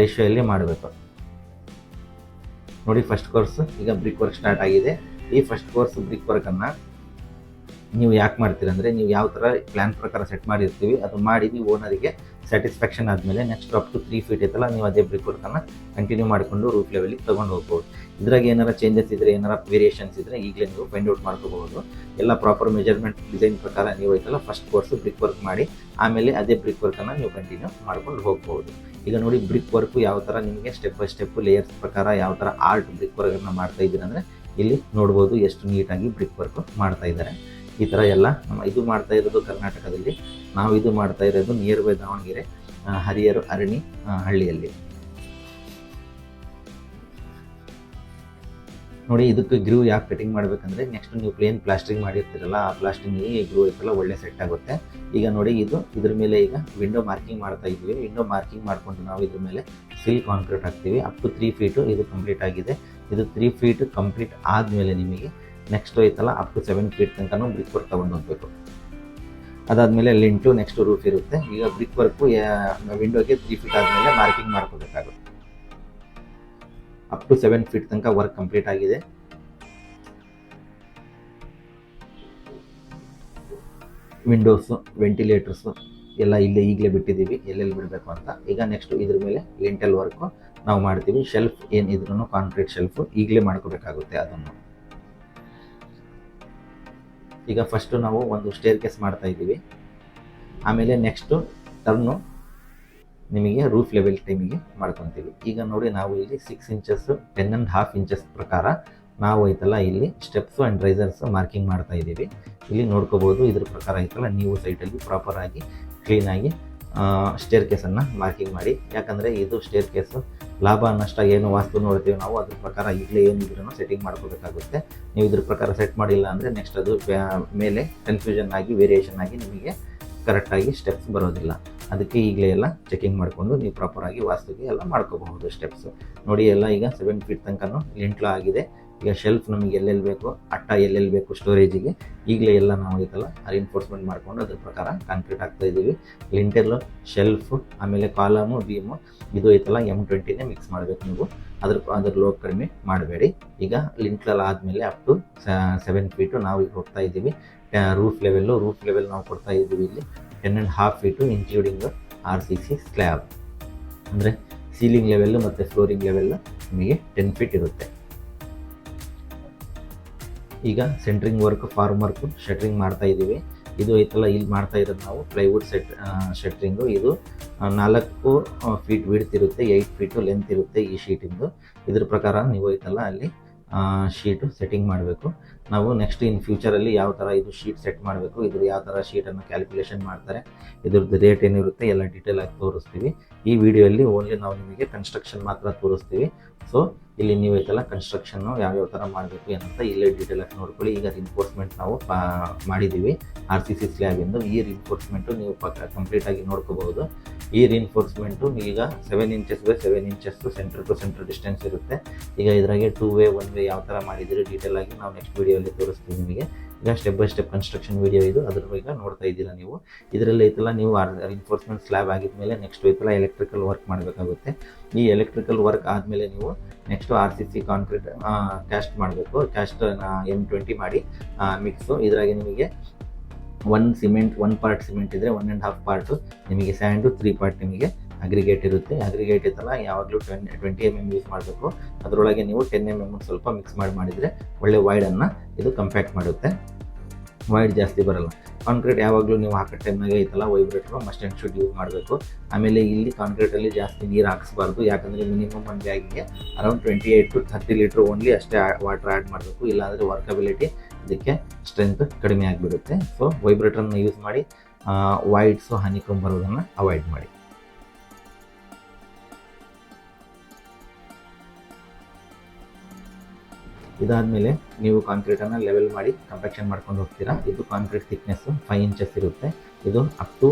ರೇಷಿಯೋಯಲ್ಲಿ ಮಾಡಬೇಕು. ನೋಡಿ ಫಸ್ಟ್ ಕೋರ್ಸ್ ಈಗ ಬ್ರಿಕ್ ವರ್ಕ್ ಸ್ಟಾರ್ಟ್ ಆಗಿದೆ. ಈ ಫಸ್ಟ್ ಕೋರ್ಸ್ ಬ್ರಿಕ್ ವರ್ಕನ್ನು ನೀವು ಯಾಕೆ ಮಾಡ್ತೀರಂದರೆ ನೀವು ಯಾವ ಥರ ಪ್ಲ್ಯಾನ್ ಪ್ರಕಾರ ಸೆಟ್ ಮಾಡಿರ್ತೀವಿ, ಅದು ಮಾಡಿ ನೀವು ಓನರಿಗೆ ಸ್ಯಾಟಿಸ್ಫ್ಯಾಕ್ಷನ್ ಆದಮೇಲೆ next up to three feet ಐತಲ್ಲ ನೀವು ಅದೇ ಬ್ರಿಕ್ ವರ್ಕನ್ನು ಕಂಟಿನ್ಯೂ ಮಾಡಿಕೊಂಡು ರೂಟ್ ಲೆವೆಲಿಗೆ ತೊಗೊಂಡು ಹೋಗ್ಬೋದು. ಇದ್ರಾಗ ಏನಾರ ಚೇಂಜಸ್ ಇದ್ರೆ, ಏನಾರ ವೇರಿಯೇಷನ್ಸ್ ಇದ್ದರೆ ಈಗಲೇ ನೀವು ಫೈಂಡ್ ಔಟ್ ಮಾಡ್ಕೋಬಹುದು. ಎಲ್ಲ ಪ್ರಾಪರ್ ಮೆಜರ್ಮೆಂಟ್ ಡಿಸೈನ್ ಪ್ರಕಾರ ನೀವು ಐತಲ್ಲ ಫಸ್ಟ್ ಕೋರ್ಸ್ ಬ್ರಿಕ್ ವರ್ಕ್ ಮಾಡಿ, ಆಮೇಲೆ ಅದೇ ಬ್ರಿಕ್ ವರ್ಕನ್ನು ನೀವು ಕಂಟಿನ್ಯೂ ಮಾಡ್ಕೊಂಡು ಹೋಗ್ಬೋದು. ಈಗ ನೋಡಿ ಬ್ರಿಕ್ ವರ್ಕು ಯಾವ ಥರ ನಿಮಗೆ ಸ್ಟೆಪ್ ಬೈ ಸ್ಟೆಪ್ ಲೇಯರ್ಸ್ ಪ್ರಕಾರ ಯಾವ ಥರ ಆರ್ಟ್ ಬ್ರಿಕ್ ವರ್ಕನ್ನು ಮಾಡ್ತಾ ಇದ್ದೀರ ಅಂದರೆ, ಇಲ್ಲಿ ನೋಡ್ಬೋದು ಎಷ್ಟು ನೀಟಾಗಿ ಬ್ರಿಕ್ ವರ್ಕ್ ಮಾಡ್ತಾ ಇದ್ದಾರೆ. ಈ ಥರ ಎಲ್ಲ ಇದು ಮಾಡ್ತಾ ಇರೋದು ಕರ್ನಾಟಕದಲ್ಲಿ ನಾವು ಇದು ಮಾಡ್ತಾ ಇರೋದು ನಿಯರ್ ಬೈ ದಾವಣಗೆರೆ ಹರಿಯರು ಅರಣಿ ಹಳ್ಳಿಯಲ್ಲಿ. ನೋಡಿ, ಇದಕ್ಕೆ ಗ್ರೂ ಯಾಕೆ ಕಟಿಂಗ್ ಮಾಡಬೇಕಂದ್ರೆ ನೆಕ್ಸ್ಟ್ ನೀವು ಪ್ಲೇನ್ ಪ್ಲಾಸ್ಟಿಂಗ್ ಮಾಡಿರ್ತೀರಲ್ಲ, ಆ ಪ್ಲಾಸ್ಟಿಂಗಿಗೆ ಈ ಗ್ರೂ ಐತಲ್ಲ ಒಳ್ಳೆ ಸೆಟ್ ಆಗುತ್ತೆ. ಈಗ ನೋಡಿ, ಇದು ಇದ್ರ ಮೇಲೆ ಈಗ ವಿಂಡೋ ಮಾರ್ಕಿಂಗ್ ಮಾಡ್ತಾ ಇದ್ದೀವಿ. ವಿಂಡೋ ಮಾರ್ಕಿಂಗ್ ಮಾಡಿಕೊಂಡು ನಾವು ಇದ್ರ ಮೇಲೆ ಸಿಲ್ ಕಾಂಕ್ರೀಟ್ ಹಾಕ್ತೀವಿ. ಅಪ್ ಟು ತ್ರೀ ಫೀಟು ಇದು ಕಂಪ್ಲೀಟ್ ಆಗಿದೆ. ಇದು ತ್ರೀ ಫೀಟ್ ಕಂಪ್ಲೀಟ್ ಆದಮೇಲೆ ನಿಮಗೆ ನೆಕ್ಸ್ಟ್ ಐತಲ್ಲ ಅಪ್ ಟು ಸೆವೆನ್ ಫೀಟ್ ತನಕ ಬ್ರಿಕ್ ವರ್ಕ್ ತೊಗೊಂಡು ಹೋಗ್ಬೇಕು. ಅದಾದಮೇಲೆ ಲಿಂಟು ನೆಕ್ಸ್ಟ್ ರೂಫ್ ಇರುತ್ತೆ. ಈಗ ಬ್ರಿಕ್ ವರ್ಕು ವಿಂಡೋಗೆ ತ್ರೀ ಫೀಟ್ ಆದಮೇಲೆ ಮಾರ್ಕಿಂಗ್ ಮಾಡ್ಕೋಬೇಕಾಗುತ್ತೆ. ಅಪ್ ಟು ಸೆವೆನ್ ಫೀಟ್ ತನಕ ವರ್ಕ್ ಕಂಪ್ಲೀಟ್ ಆಗಿದೆ. ವಿಂಡೋಸು ವೆಂಟಿಲೇಟರ್ಸು ಎಲ್ಲ ಇಲ್ಲೇ ಈಗಲೇ ಬಿಟ್ಟಿದ್ದೀವಿ. ಎಲ್ಲೆಲ್ಲಿ ಬಿಡಬೇಕು ಅಂತ. ಈಗ ನೆಕ್ಸ್ಟ್ ಇದ್ರ ಮೇಲೆ ಲಿಂಟಲ್ ವರ್ಕು ನಾವು ಮಾಡ್ತೀವಿ. ಶೆಲ್ಫ್ ಏನಿದ್ರು ಕಾಂಕ್ರೀಟ್ ಶೆಲ್ಫು ಈಗಲೇ ಮಾಡ್ಕೋಬೇಕಾಗುತ್ತೆ ಅದನ್ನು. ಈಗ ಫಸ್ಟು ನಾವು ಒಂದು ಸ್ಟೇರ್ ಕೇಸ್ ಮಾಡ್ತಾ ಇದ್ದೀವಿ. ಆಮೇಲೆ ನೆಕ್ಸ್ಟು ಟರ್ನು ನಿಮಗೆ ರೂಫ್ ಲೆವೆಲ್ ಟೈಮಿಗೆ ಮಾಡ್ಕೊತೀವಿ. ಈಗ ನೋಡಿ ನಾವು ಇಲ್ಲಿ six inches ten and half inches ಪ್ರಕಾರ ನಾವು ಐತಲ್ಲ ಇಲ್ಲಿ ಸ್ಟೆಪ್ಸು ಆ್ಯಂಡ್ ರೈಸರ್ಸ್ ಮಾರ್ಕಿಂಗ್ ಮಾಡ್ತಾ ಇದ್ದೀವಿ. ಇಲ್ಲಿ ನೋಡ್ಕೋಬೋದು ಇದ್ರ ಪ್ರಕಾರ ಐತಲ್ಲ ನೀವು ಸೈಟಲ್ಲಿ ಪ್ರಾಪರಾಗಿ ಕ್ಲೀನಾಗಿ ಸ್ಟೇರ್ ಕೇಸನ್ನು ಮಾರ್ಕಿಂಗ್ ಮಾಡಿ. ಯಾಕಂದರೆ ಇದು ಸ್ಟೇರ್ ಕೇಸು ಲಾಭ ನಷ್ಟ ಏನು ವಾಸ್ತು ನೋಡ್ತೀವಿ ನಾವು, ಅದ್ರ ಪ್ರಕಾರ ಈಗಲೇ ಇದ್ರೂ ಸೆಟ್ಟಿಂಗ್ ಮಾಡ್ಕೋಬೇಕಾಗುತ್ತೆ. ನೀವು ಇದ್ರ ಪ್ರಕಾರ ಸೆಟ್ ಮಾಡಿಲ್ಲ ಅಂದರೆ ನೆಕ್ಸ್ಟ್ ಅದು ಮೇಲೆ ಕನ್ಫ್ಯೂಷನ್ ಆಗಿ ವೇರಿಯೇಷನ್ ಆಗಿ ನಿಮಗೆ ಕರೆಕ್ಟಾಗಿ ಸ್ಟೆಪ್ಸ್ ಬರೋದಿಲ್ಲ. ಅದಕ್ಕೆ ಈಗಲೇ ಎಲ್ಲ ಚೆಕಿಂಗ್ ಮಾಡಿಕೊಂಡು ನೀವು ಪ್ರಾಪರಾಗಿ ವಾಸ್ತುಗೆ ಎಲ್ಲ ಮಾಡ್ಕೋಬಹುದು ಸ್ಟೆಪ್ಸು ನೋಡಿ ಎಲ್ಲ ಈಗ ಸೆವೆನ್ ಫೀಟ್ ತನಕ ಲಿಂಟ್ಲ ಆಗಿದೆ. ಈಗ ಶೆಲ್ಫ್ ನಮಗೆ ಎಲ್ಲೆಲ್ಲಿ ಬೇಕು ಅಟ್ಟ ಎಲ್ಲೆಲ್ಲಿ ಬೇಕು ಸ್ಟೋರೇಜಿಗೆ ಈಗಲೇ ಎಲ್ಲ ನಾವು ಐತಲ್ಲ ರಿಇನ್ಫೋರ್ಸ್ಮೆಂಟ್ ಮಾಡಿಕೊಂಡು ಅದ್ರ ಪ್ರಕಾರ ಕಾಂಕ್ರೀಟ್ ಆಗ್ತಾ ಇದ್ದೀವಿ. ಲಿಂಟೆಲ್ ಶೆಲ್ಫ್ ಆಮೇಲೆ ಕಾಲಮು ಬೀಮು ಇದು ಐತಲ್ಲ ಎಂ ಟ್ವೆಂಟಿನೇ ಮಿಕ್ಸ್ ಮಾಡಬೇಕು ನೀವು. ಅದ್ರ ಅದ್ರ ಲೋ ಕಡಿಮೆ ಮಾಡಬೇಡಿ. ಈಗ ಲಿಂಟ್ಲಲ್ಲಿ ಆದಮೇಲೆ ಅಪ್ ಟು ಸೆವೆನ್ ಫೀಟು ನಾವು ಈಗ ಹೋಗ್ತಾ ಇದ್ದೀವಿ. ರೂಫ್ ಲೆವೆಲ್ಲು ರೂಫ್ ಲೆವೆಲ್ ನಾವು ಕೊಡ್ತಾ ಇದ್ದೀವಿ ಇಲ್ಲಿ. Ten and half feet including R C C slab ಅಂದರೆ ಸೀಲಿಂಗ್ ಲೆವೆಲ್ಲು ಮತ್ತು ಫ್ಲೋರಿಂಗ್ ಲೆವೆಲ್ಲು ನಿಮಗೆ ಟೆನ್ ಫೀಟ್ ಇರುತ್ತೆ. ಈಗ centring work form work shuttering ಮಾಡ್ತಾ ಇದ್ದೀವಿ. ಇದು ಐತಲ್ಲ, ಇಲ್ಲಿ ಮಾಡ್ತಾ ಇರೋದು ನಾವು ಪ್ಲೈವುಡ್ ಸೆಟ್ ಶಟ್ರಿಂಗು ಇದು ನಾಲ್ಕು ಫೀಟ್ ವಿಡ್ತ್ ಇರುತ್ತೆ ಏಯ್ಟ್ ಫೀಟು ಲೆಂತ್ ಇರುತ್ತೆ ಈ ಶೀಟಿಂದು ಇದ್ರ ಪ್ರಕಾರ ನೀವು ಐತಲ್ಲ ಅಲ್ಲಿ ಶೀಟು ಸೆಟ್ಟಿಂಗ್ ಮಾಡಬೇಕು. ನಾವು ನೆಕ್ಸ್ಟ್ ಇನ್ ಫ್ಯೂಚರಲ್ಲಿ ಯಾವ ಥರ ಇದು ಶೀಟ್ ಸೆಟ್ ಮಾಡಬೇಕು ಇದ್ರ ಯಾವ ಥರ ಶೀಟನ್ನು ಕ್ಯಾಲ್ಕುಲೇಷನ್ ಮಾಡ್ತಾರೆ, ಇದ್ರದ್ದು ರೇಟ್ ಏನಿರುತ್ತೆ ಎಲ್ಲ ಡೀಟೇಲ್ ಆಗಿ ತೋರಿಸ್ತೀವಿ. ಈ ವಿಡಿಯೋಲ್ಲಿ ಓನ್ಲಿ ನಾವು ನಿಮಗೆ ಕನ್ಸ್ಟ್ರಕ್ಷನ್ ಮಾತ್ರ ತೋರಿಸ್ತೀವಿ. ಸೊ ಇಲ್ಲಿ ನೀವು ಐತಲ್ಲ ಕನ್ಸ್ಟ್ರಕ್ಷನ್ನು ಯಾವ್ಯಾವ ಥರ ಮಾಡಬೇಕು ಅಂತ ಇಲ್ಲೇ ಡೀಟೇಲ್ ಆಗಿ ನೋಡ್ಕೊಳ್ಳಿ. ಈಗ ರಿನ್ಫೋರ್ಸ್ಮೆಂಟ್ ನಾವು ಮಾಡಿದ್ದೀವಿ. ಆರ್ ಸಿ ಸಿ ಸ್ಲ್ಯಾಬಿಂದು ಈ ರಿನ್ಫೋರ್ಸ್ಮೆಂಟು ನೀವು ಪಕ್ಕ ಕಂಪ್ಲೀಟಾಗಿ ನೋಡ್ಕೋಬಹುದು. ಈ ರಿನ್ಫೋರ್ಸ್ಮೆಂಟು ಈಗ seven inches by seven inches centre to centre distance ಇರುತ್ತೆ. ಈಗ ಇದರಾಗೆ ಟೂ ವೇ ಒನ್ ವೇ ಯಾವ ಥರ ಮಾಡಿದ್ದೀರಿ ಡೀಟೇಲ್ ಆಗಿ ನಾವು ನೆಕ್ಸ್ಟ್ ವಿಡಿಯೋಲಿ ತೋರಿಸ್ತೀವಿ ನಿಮಗೆ. ಈಗ step by step construction video ಇದು. ಅದ್ರ ಬಗ್ಗೆ ನೋಡ್ತಾ ಇದ್ದೀರಾ ನೀವು. ಇದರಲ್ಲಿ ಐತಲ್ಲ, ನೀವು ರಿನ್ಫೋರ್ಸ್ಮೆಂಟ್ ಸ್ಲ್ಯಾಬ್ ಆಗಿದ್ಮೇಲೆ ನೆಕ್ಸ್ಟ್ ಐತಲ್ಲ ಎಲೆಕ್ಟ್ರಿಕಲ್ ವರ್ಕ್ ಮಾಡಬೇಕಾಗುತ್ತೆ. ಈ ಎಲೆಕ್ಟ್ರಿಕಲ್ ವರ್ಕ್ ಆದಮೇಲೆ ನೀವು next R C C concrete cast ಮಾಡಬೇಕು. ಕ್ಯಾಸ್ಟ್ ಎಂ ಟ್ವೆಂಟಿ ಮಾಡಿ ಮಿಕ್ಸು ಇದರಾಗಿ ನಿಮಗೆ one cement one part cement ಇದ್ದರೆ ಒನ್ ಆ್ಯಂಡ್ ಹಾಫ್ ಪಾರ್ಟು ನಿಮಗೆ ಸ್ಯಾಂಡು ತ್ರೀ ಪಾರ್ಟ್ ನಿಮಗೆ ಅಗ್ರಿಗೇಟ್ ಇರುತ್ತೆ. ಅಗ್ರಿಗೇಟ್ ಇತ್ತಲ್ಲ, ಯಾವಾಗಲೂ ಟ್ವೆನ್ ಟ್ವೆಂಟಿ ಎಂ ಎಂ ಯೂಸ್ ಮಾಡಬೇಕು. ಅದರೊಳಗೆ ನೀವು ಟೆನ್ ಎಂ ಎಂ ಸ್ವಲ್ಪ ಮಿಕ್ಸ್ ಮಾಡಿ, ಮಾಡಿದರೆ ಒಳ್ಳೆ ವೈಡನ್ನು ಇದು ಕಂಪ್ಯಾಕ್ಟ್ ಮಾಡುತ್ತೆ. ವೈಡ್ ಜಾಸ್ತಿ ಬರಲ್ಲ. ಕಾಂಕ್ರೀಟ್ ಯಾವಾಗಲೂ ನೀವು ಹಾಕೋ ಟೈಮ್ನಾಗೆ ಐತಲ್ಲ vibrator must and should use ಮಾಡಬೇಕು. ಆಮೇಲೆ ಇಲ್ಲಿ ಕಾಂಕ್ರೀಟಲ್ಲಿ ಜಾಸ್ತಿ ನೀರು ಹಾಕಿಸ್ಬಾರ್ದು. ಯಾಕಂದರೆ ಮಿನಿಮಮ್ ಒಂದು ಬ್ಯಾಗಿಗೆ around twenty eight to thirty litre only ಅಷ್ಟೇ ವಾಟರ್ ಆ್ಯಡ್ ಮಾಡಬೇಕು. ಇಲ್ಲಾಂದರೆ ವರ್ಕಬಿಲಿಟಿ ಇದಕ್ಕೆ ಸ್ಟ್ರೆಂತ್ ಕಡಿಮೆ ಆಗಿಬಿಡುತ್ತೆ. ಸೊ ವೈಬ್ರೇಟರ್ನ ಯೂಸ್ ಮಾಡಿ ವೈಡ್ಸು ಹನಿಕೊಂಬರೋದನ್ನು ಅವಾಯ್ಡ್ ಮಾಡಿ. ಇದಾದಮೇಲೆ ನೀವು ಕಾಂಕ್ರೀಟನ್ನು ಲೆವೆಲ್ ಮಾಡಿ ಕಂಪ್ಯಾಕ್ಷನ್ ಮಾಡ್ಕೊಂಡು ಹೋಗ್ತೀರಾ. ಇದು ಕಾಂಕ್ರೀಟ್ ಥಿಕ್ನೆಸ್ಸು ಫೈವ್ ಇಂಚಸ್ ಇರುತ್ತೆ. ಇದು up to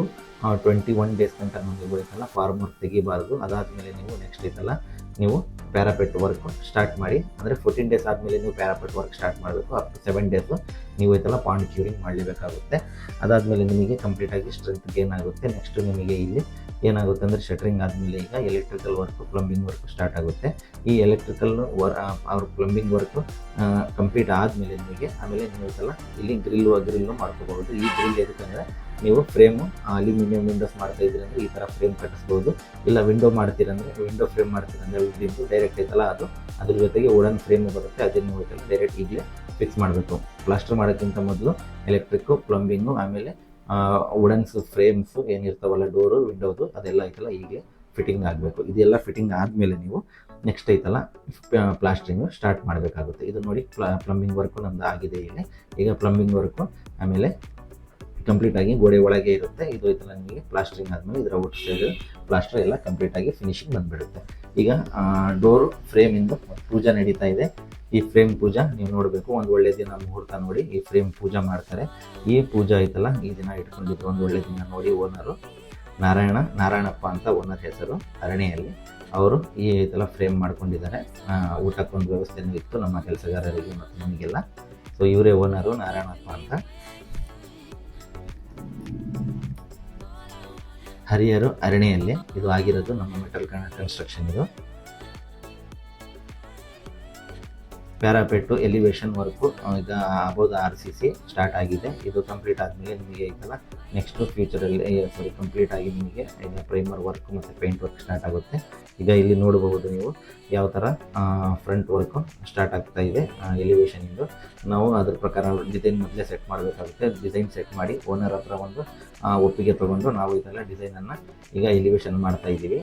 twenty one days ಗಂಟ ನಮಗೆ ಬರುತ್ತಲ್ಲ ಫಾರ್ಮ್ ವರ್ಕ್ ತೆಗಿಬಾರ್ದು. ಅದಾದಮೇಲೆ ನೀವು ನೆಕ್ಸ್ಟ್ ಇದೆಲ್ಲ ನೀವು ಪ್ಯಾರಾಪೆಟ್ ವರ್ಕ್ ಸ್ಟಾರ್ಟ್ ಮಾಡಿ, ಅಂದರೆ ಫೋರ್ಟೀನ್ ಡೇಸ್ ಆದಮೇಲೆ ನೀವು ಪ್ಯಾರಾಪೆಟ್ ವರ್ಕ್ ಸ್ಟಾರ್ಟ್ ಮಾಡಬೇಕು. ಅಪ್ ಟು ಸೆವೆನ್ ಡೇಸು ನೀವು ಇದೆಲ್ಲ ಪಾಂಡ್ ಕ್ಯೂರಿಂಗ್ ಮಾಡಲೇಬೇಕಾಗುತ್ತೆ. ಅದಾದಮೇಲೆ ನಿಮಗೆ ಕಂಪ್ಲೀಟಾಗಿ ಸ್ಟ್ರೆಂತ್ ಗೇನ್ ಆಗುತ್ತೆ. ನೆಕ್ಸ್ಟ್ ನಿಮಗೆ ಇಲ್ಲಿ ಏನಾಗುತ್ತೆ ಅಂದರೆ ಶಟ್ರಿಂಗ್ ಆದಮೇಲೆ ಈಗ electrical work plumbing work start ಆಗುತ್ತೆ. ಈ ಎಲೆಕ್ಟ್ರಿಕಲ್ ವರ್ ಅವ್ರ ಪ್ಲಂಬಿಂಗ್ ವರ್ಕು ಕಂಪ್ಲೀಟ್ ಆದಮೇಲೆ ನಿಮಗೆ ಆಮೇಲೆ ನೀವು ಇದೆಲ್ಲ ಇಲ್ಲಿ ಗ್ರಿಲ್ಲು ಗ್ರಿಲ್ಲು ಮಾಡ್ಕೋಬಹುದು. ಈ ಗ್ರಿಲ್ ಎದಕ್ಕಂದರೆ ನೀವು ಫ್ರೇಮು ಅಲ್ಯೂಮಿನಿಯಂ ವಿಂಡೋಸ್ ಮಾಡ್ತಾ ಇದ್ದೀರಿ ಅಂದರೆ ಈ ಥರ ಫ್ರೇಮ್ ಕಟ್ಟಿಸ್ಬೋದು. ಇಲ್ಲ ವಿಂಡೋ ಮಾಡ್ತೀರಂದ್ರೆ ವಿಂಡೋ ಫ್ರೇಮ್ ಮಾಡ್ತೀರಂದ್ರೆ ವಿಂಡೋ ಡೈರೆಕ್ಟ್ ಐತಲ್ಲ ಅದು. ಅದ್ರ ಜೊತೆಗೆ ವುಡನ್ ಫ್ರೇಮ್ ಬರುತ್ತೆ, ಅದೇ ನೀವು ಡೈರೆಕ್ಟ್ ಈಗಲೇ ಫಿಕ್ಸ್ ಮಾಡಬೇಕು. ಪ್ಲಾಸ್ಟರ್ ಮಾಡೋಕ್ಕಿಂತ ಮೊದಲು ಎಲೆಕ್ಟ್ರಿಕ್ಕು ಪ್ಲಂಬಿಂಗು ಆಮೇಲೆ ವುಡನ್ಸ್ ಫ್ರೇಮ್ಸು ಏನಿರ್ತಾವಲ್ಲ ಡೋರು ವಿಂಡೋದು ಅದೆಲ್ಲ ಐತಲ್ಲ ಹೀಗೆ ಫಿಟ್ಟಿಂಗ್ ಆಗಬೇಕು. ಇದೆಲ್ಲ ಫಿಟ್ಟಿಂಗ್ ಆದಮೇಲೆ ನೀವು ನೆಕ್ಸ್ಟ್ ಐತಲ್ಲ ಪ್ಲಾಸ್ಟ್ರಿಂಗು ಸ್ಟಾರ್ಟ್ ಮಾಡಬೇಕಾಗುತ್ತೆ. ಇದು ನೋಡಿ ಪ್ಲಂಬಿಂಗ್ ವರ್ಕು ನಮ್ದು ಆಗಿದೆ ಇಲ್ಲಿ. ಈಗ ಪ್ಲಂಬಿಂಗ್ ವರ್ಕು ಆಮೇಲೆ ಕಂಪ್ಲೀಟ್ ಆಗಿ ಗೋಡೆ ಒಳಗೆ ಇರುತ್ತೆ. ಇದು ಐತಲ್ಲ ನಿಮಗೆ ಪ್ಲಾಸ್ಟ್ರಿಂಗ್ ಆದಮೇಲೆ ಇದರ ಔಟ್ ಸೈಡ್ ಪ್ಲಾಸ್ಟರ್ ಎಲ್ಲ ಕಂಪ್ಲೀಟ್ ಆಗಿ ಫಿನಿಶಿಂಗ್ ಬಂದ್ಬಿಡುತ್ತೆ. ಈಗ ಡೋರು ಫ್ರೇಮಿಂದ ಪೂಜಾ ನಡೀತಾ ಇದೆ. ಈ ಫ್ರೇಮ್ ಪೂಜಾ ನೀವು ನೋಡಬೇಕು, ಒಂದು ಒಳ್ಳೆ ದಿನ ಮುಹೂರ್ತ ನೋಡಿ ಈ ಫ್ರೇಮ್ ಪೂಜಾ ಮಾಡ್ತಾರೆ. ಈ ಪೂಜಾ ಐತಲ್ಲ, ಈ ದಿನ ಇಟ್ಕೊಂಡಿದ್ರು ಒಂದು ಒಳ್ಳೆ ದಿನ ನೋಡಿ ಓನರು ನಾರಾಯಣ, ನಾರಾಯಣಪ್ಪ ಅಂತ ಓನರ್ ಹೆಸರು ಅರಣ್ಯಲ್ಲಿ ಅವರು ಈ ಐತೆಲ್ಲ ಫ್ರೇಮ್ ಮಾಡ್ಕೊಂಡಿದ್ದಾರೆ. ಊಟಕ್ಕೊಂದು ವ್ಯವಸ್ಥೆನೂ ಇತ್ತು ನಮ್ಮ ಕೆಲಸಗಾರರಿಗೆ ಮತ್ತು ನಮಗೆಲ್ಲ. ಸೊ ಇವರೇ ಓನರು ನಾರಾಯಣಪ್ಪ ಅಂತ ಹರಿಹರು ಅರಣಿಯಲ್ಲಿ ಇದು ಆಗಿರೋದು ನಮ್ಮ ಮೆಟಲ್ ಕನ್ಸ್ಟ್ರಕ್ಷನ್ ಇದು. ಪ್ಯಾರಾಪೆಟ್ಟು ಎಲಿವೇಶನ್ ವರ್ಕು ಈಗ above R C C start ಆಗಿದೆ. ಇದು ಕಂಪ್ಲೀಟ್ ಆದಮೇಲೆ ನಿಮಗೆ ಐತಲ್ಲ ನೆಕ್ಸ್ಟು ಫ್ಯೂಚರಲ್ಲಿ ಸಾರಿ ಕಂಪ್ಲೀಟ್ ಆಗಿ ನಿಮಗೆ ಪ್ರೈಮರ್ ವರ್ಕ್ ಮತ್ತು ಪೇಂಟ್ ವರ್ಕ್ ಸ್ಟಾರ್ಟ್ ಆಗುತ್ತೆ. ಈಗ ಇಲ್ಲಿ ನೋಡಬಹುದು ನೀವು ಯಾವ ಥರ ಫ್ರಂಟ್ ವರ್ಕು ಸ್ಟಾರ್ಟ್ ಆಗ್ತಾ ಇದೆ ಎಲಿವೇಶನಿಂದು ನಾವು ಅದ್ರ ಪ್ರಕಾರ ಡಿಸೈನ್ ಮೊದಲೇ ಸೆಟ್ ಮಾಡಬೇಕಾಗುತ್ತೆ. ಡಿಸೈನ್ ಸೆಟ್ ಮಾಡಿ ಓನರ್ ಹತ್ರ ಒಂದು ಒಪ್ಪಿಗೆ ತಗೊಂಡು ನಾವು ಇದೆಲ್ಲ ಡಿಸೈನನ್ನು ಈಗ ಎಲಿವೇಶನ್ ಮಾಡ್ತಾ ಇದ್ದೀವಿ.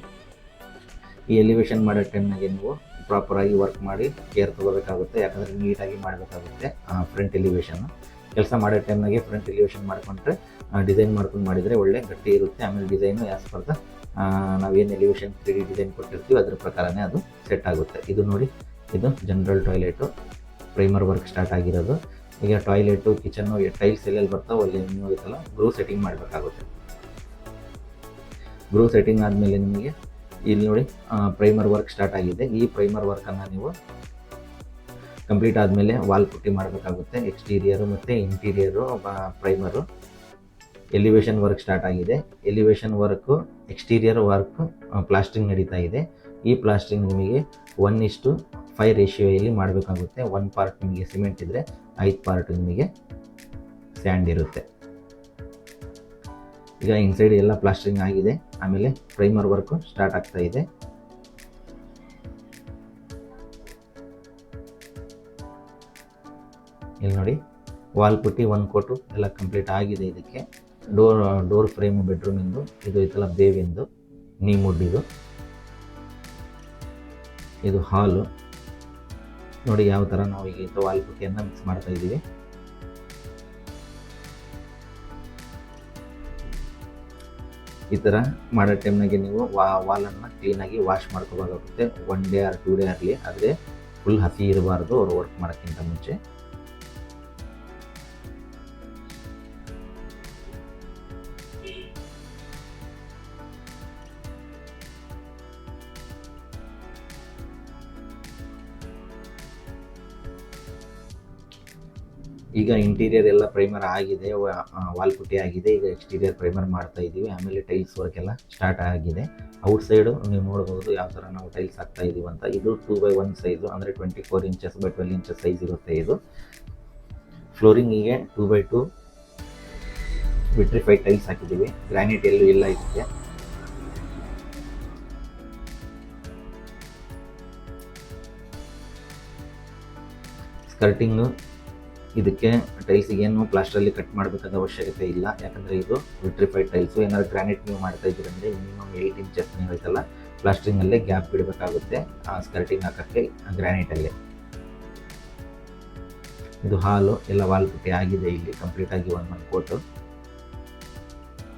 ಈ ಎಲಿವೇಶನ್ ಮಾಡೋ ಟೈಮ್ನಾಗೆ ನೀವು ಪ್ರಾಪರಾಗಿ ವರ್ಕ್ ಮಾಡಿ ಕೇರ್ ತೊಗೋಬೇಕಾಗುತ್ತೆ, ಯಾಕಂದರೆ ನೀಟಾಗಿ ಮಾಡಬೇಕಾಗುತ್ತೆ ಫ್ರಂಟ್ ಎಲಿವೇಶನ್ ಕೆಲಸ ಮಾಡೋ ಟೈಮ್ನಾಗೆ ಫ್ರಂಟ್ ಎಲಿವೇಶನ್ ಮಾಡ್ಕೊಂಡ್ರೆ ಡಿಸೈನ್ ಮಾಡ್ಕೊಂಡು ಮಾಡಿದರೆ ಒಳ್ಳೆ ಗಟ್ಟಿ ಇರುತ್ತೆ. ಆಮೇಲೆ ಡಿಸೈನು ಯಾಸ್ ದ ನಾವೇನು ಎಲಿವೇಶನ್ ತ್ರೀ ಡಿಸೈನ್ ಕೊಟ್ಟಿರ್ತೀವಿ ಅದ್ರ ಪ್ರಕಾರನೇ ಅದು ಸೆಟ್ ಆಗುತ್ತೆ. ಇದು ನೋಡಿ, ಇದು general toilet primer work start ಆಗಿರೋದು. ಈಗ ಟಾಯ್ಲೆಟು, ಕಿಚನ್ನು ಟೈಲ್ಸ್ ಎಲ್ಲೆಲ್ಲಿ ಬರ್ತಾವೆ ಅಲ್ಲಿ ನೀವು ಇದೆಲ್ಲ ಗ್ರೂ ಸೆಟ್ಟಿಂಗ್ ಮಾಡಬೇಕಾಗುತ್ತೆ. ಗ್ರೂ ಸೆಟ್ಟಿಂಗ್ ಆದಮೇಲೆ ನಿಮಗೆ ಇಲ್ಲಿ ನೋಡಿ ಪ್ರೈಮರ್ ವರ್ಕ್ ಸ್ಟಾರ್ಟ್ ಆಗಿದೆ. ಈ ಪ್ರೈಮರ್ ವರ್ಕನ್ನು ನೀವು ಕಂಪ್ಲೀಟ್ ಆದಮೇಲೆ ವಾಲ್ ಪುಟ್ಟಿ ಮಾಡಬೇಕಾಗುತ್ತೆ. ಎಕ್ಸ್ಟೀರಿಯರು ಮತ್ತು interior primer elevation work start ಆಗಿದೆ. Elevation work exterior work plastering ನಡೀತಾ ಇದೆ. ಈ ಪ್ಲಾಸ್ಟಿಂಗ್ ನಿಮಗೆ ಒನ್ ಇಷ್ಟು ಫೈವ್ ರೇಷಿಯೋಯಲ್ಲಿ ಮಾಡಬೇಕಾಗುತ್ತೆ. ಒನ್ ಪಾರ್ಟ್ ನಿಮಗೆ ಸಿಮೆಂಟ್ ಇದ್ದರೆ ಐದು ಪಾರ್ಟ್ ನಿಮಗೆ ಸ್ಯಾಂಡ್ ಇರುತ್ತೆ. ಈಗ ಇನ್ಸೈಡ್ ಎಲ್ಲ ಪ್ಲಾಸ್ಟರಿಂಗ್ ಆಗಿದೆ. ಆಮೇಲೆ ಪ್ರೈಮರ್ ವರ್ಕು ಸ್ಟಾರ್ಟ್ ಆಗ್ತಾ ಇದೆ. ಇಲ್ಲಿ ನೋಡಿ ವಾಲ್ ಪುಟ್ಟಿ ಒಂದು ಕೋಟು ಎಲ್ಲ ಕಂಪ್ಲೀಟ್ ಆಗಿದೆ ಇದಕ್ಕೆ. ಡೋರ್ ಡೋರ್ ಫ್ರೇಮು ಬೆಡ್ರೂಮಿಂದು ಇದು ಇದೆಲ್ಲ ಬೇವಿಂದು ನೀಮುಡ್ಡಿದು ಇದು ಹಾಲು ನೋಡಿ ಯಾವ ಥರ ನಾವು ಈಗ ಇದು ವಾಲ್ ಪುಟ್ಟಿಯನ್ನು ಮಿಕ್ಸ್ ಮಾಡ್ತಾ ಇದ್ದೀವಿ. ಈ ಥರ ಮಾಡೋ ಟೈಮ್ನಾಗೆ ನೀವು ವಾ, ವಾಲನ್ನು ಕ್ಲೀನಾಗಿ ವಾಶ್ ಮಾಡ್ಕೋಬೇಕಾಗುತ್ತೆ. One day or two day ಆಗಲಿ, ಆದರೆ ಫುಲ್ ಹಸಿ ಇರಬಾರ್ದು ಅವ್ರು ವರ್ಕ್ ಮಾಡೋಕ್ಕಿಂತ ಮುಂಚೆ. ಈಗ ಇಂಟೀರಿಯರ್ ಎಲ್ಲ ಪ್ರೈಮರ್ ಆಗಿದೆ ವಾಲ್ ಪುಟ್ಟಿ ಆಗಿದೆ, ಈಗ ಎಕ್ಸ್ಟೀರಿಯರ್ ಪ್ರೈಮರ್ ಮಾಡ್ತಾ ಇದ್ದೀವಿ ಆಮೇಲೆ ಟೈಲ್ಸ್ ವರ್ಕ್ ಎಲ್ಲ ಸ್ಟಾರ್ಟ್ ಆಗಿದೆ. ಔಟ್ ಸೈಡು ನೀವು ನೋಡ್ಬೋದು ಯಾವ ಥರ ನಾವು ಟೈಲ್ಸ್ ಹಾಕ್ತಾ ಇದ್ದೀವಿ ಅಂತ. ಇದು ಟೂ ಬೈ ಒನ್ ಸೈಜು ಅಂದರೆ twenty four inches by twelve inches size ಇರುತ್ತೆ ಇದು ಫ್ಲೋರಿಂಗಿಗೆ two by two vitrified tiles ಹಾಕಿದ್ದೀವಿ ಗ್ರಾನೈಟ್ ಎಲ್ಲೂ ಇಲ್ಲ ಇದಕ್ಕೆ. ಸ್ಕರ್ಟಿಂಗು ಇದಕ್ಕೆ ಟೈಲ್ಸ್ ಏನು ಪ್ಲಾಸ್ಟರಲ್ಲಿ ಕಟ್ ಮಾಡಬೇಕಾದ ಅವಶ್ಯಕತೆ ಇಲ್ಲ. ಯಾಕಂದರೆ ಇದು ವಿಟ್ರಿಫೈಡ್ ಟೈಲ್ಸು ಏನಾದ್ರು ಗ್ರಾನೈಟ್ ನೀವು ಮಾಡ್ತಾ ಇದ್ದೀರಂದರೆ ಮಿನಿಮಮ್ ಏಯ್ಟ್ ಇಂಚಸ್ ನೀವು ಐತಲ್ಲ ಪ್ಲಾಸ್ಟ್ರಿಂಗಲ್ಲೇ ಗ್ಯಾಪ್ ಬಿಡಬೇಕಾಗುತ್ತೆ ಆ ಸ್ಕರ್ಟಿಂಗ್ ಹಾಕೋಕ್ಕೆ ಗ್ರಾನೈಟಲ್ಲಿ ಇದು ಹಾಲು, ಎಲ್ಲ ವಾಲ್ ಪುಟ್ಟಿ ಆಗಿದೆ ಇಲ್ಲಿ ಕಂಪ್ಲೀಟ್ ಆಗಿ ಮಂತ್ ಕೋಟು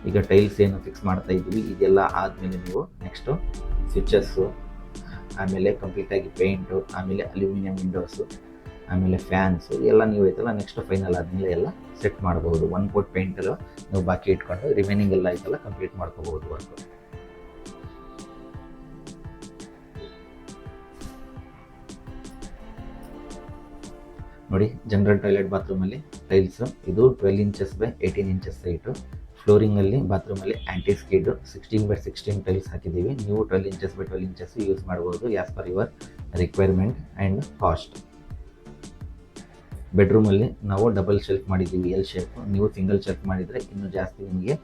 ಈಗ ಟೈಲ್ಸ್ ಏನು ಫಿಕ್ಸ್ ಮಾಡ್ತಾ ಇದ್ವಿ, ಇದೆಲ್ಲ ಆದಮೇಲೆ ನೀವು ನೆಕ್ಸ್ಟು ಸ್ವಿಚಸ್ಸು ಆಮೇಲೆ ಕಂಪ್ಲೀಟಾಗಿ ಪೇಂಟ್ ಆಮೇಲೆ ಅಲ್ಯೂಮಿನಿಯಂ ವಿಂಡೋಸು ಆಮೇಲೆ ಫ್ಯಾನ್ಸ್ ಎಲ್ಲ ನೀವು ಐತಲ್ಲ ನೆಕ್ಸ್ಟ್ ಫೈನಲ್ ಆದಮೇಲೆ ಎಲ್ಲ ಸೆಟ್ ಮಾಡ್ಬೋದು ಒನ್ ಕೋಟ್ ಎಲ್ಲ ನೀವು ಬಾಕಿ ಇಟ್ಕೊಂಡು ರಿಮೈನಿಂಗ್ ಎಲ್ಲ ಐತಲ್ಲ ಕಂಪ್ಲೀಟ್ ಮಾಡ್ಕೋಬಹುದು ಅಂತ ನೋಡಿ ಜನರಲ್ ಟಾಯ್ಲೆಟ್ ಬಾತ್ರೂಮಲ್ಲಿ ಟೈಲ್ಸ್ ಇದು twelve inches by eighteen inches size ಫ್ಲೋರಿಂಗಲ್ಲಿ ಬಾತ್ರೂಮಲ್ಲಿ anti skid sixteen by sixteen tiles ಹಾಕಿದ್ದೀವಿ. ನೀವು twelve inches by twelve inches use ಮಾಡ್ಬೋದು as per your requirement and cost ಬೆಡ್ರೂಮಲ್ಲಿ ನಾವು ಡಬಲ್ ಶೆಲ್ಫ್ ಮಾಡಿದ್ದೀವಿ ಎಲ್ ಶೇಪ್ ನೀವು single shelf ಮಾಡಿದರೆ ಇನ್ನೂ ಜಾಸ್ತಿ ನಿಮಗೆ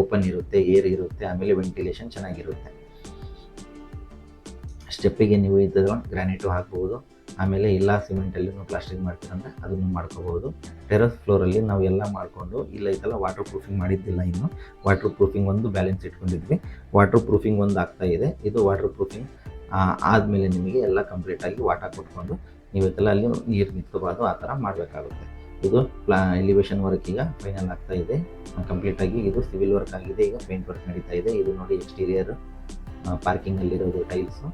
ಓಪನ್ ಇರುತ್ತೆ ಏರ್ ಇರುತ್ತೆ, ಆಮೇಲೆ ವೆಂಟಿಲೇಷನ್ ಚೆನ್ನಾಗಿರುತ್ತೆ. ಸ್ಟೆಪ್ಪಿಗೆ ನೀವು ಇದನ್ನು ಗ್ರಾನೈಟು ಹಾಕ್ಬೋದು, ಆಮೇಲೆ ಇಲ್ಲ ಸಿಮೆಂಟಲ್ಲಿ ಪ್ಲಾಸ್ಟಿಕ್ ಮಾಡ್ತೀರಂದ್ರೆ ಅದನ್ನು ಮಾಡ್ಕೋಬಹುದು ಟೆರಸ್ ಫ್ಲೋರಲ್ಲಿ ನಾವು ಎಲ್ಲ ಮಾಡಿಕೊಂಡು, ಇಲ್ಲ ಇದೆಲ್ಲ ವಾಟರ್ ಪ್ರೂಫಿಂಗ್ ಮಾಡಿದ್ದಿಲ್ಲ ಇನ್ನು. ವಾಟರ್ ಪ್ರೂಫಿಂಗ್ ಒಂದು ಬ್ಯಾಲೆನ್ಸ್ ಇಟ್ಕೊಂಡಿದ್ವಿ. ವಾಟರ್ ಪ್ರೂಫಿಂಗ್ ಒಂದು ಆಗ್ತಾ ಇದೆ. ಇದು ವಾಟರ್ ಪ್ರೂಫಿಂಗ್ ಆದಮೇಲೆ ನಿಮಗೆ ಎಲ್ಲ ಕಂಪ್ಲೀಟಾಗಿ ವಾಟರ್ ಕೊಟ್ಕೊಂಡು ನೀವು ಇದೆಲ್ಲ ಅಲ್ಲಿ ನೀರು ನಿಂತ್ಕೋಬಾರ್ದು, ಆ ಥರ ಮಾಡಬೇಕಾಗುತ್ತೆ. ಇದು ಪ್ಲಾ ಎಲಿವೇಶನ್ ವರ್ಕ್ ಈಗ ಫೈನಲ್ ಆಗ್ತಾ ಇದೆ. ಕಂಪ್ಲೀಟಾಗಿ ಇದು ಸಿವಿಲ್ ವರ್ಕ್ ಆಗಿದೆ. ಈಗ ಪೇಂಟ್ ವರ್ಕ್ ನಡೀತಾ ಇದೆ. ಇದು ನೋಡಿ ಎಕ್ಸ್ಟೀರಿಯರ್ ಪಾರ್ಕಿಂಗಲ್ಲಿರೋದು ಟೈಲ್ಸು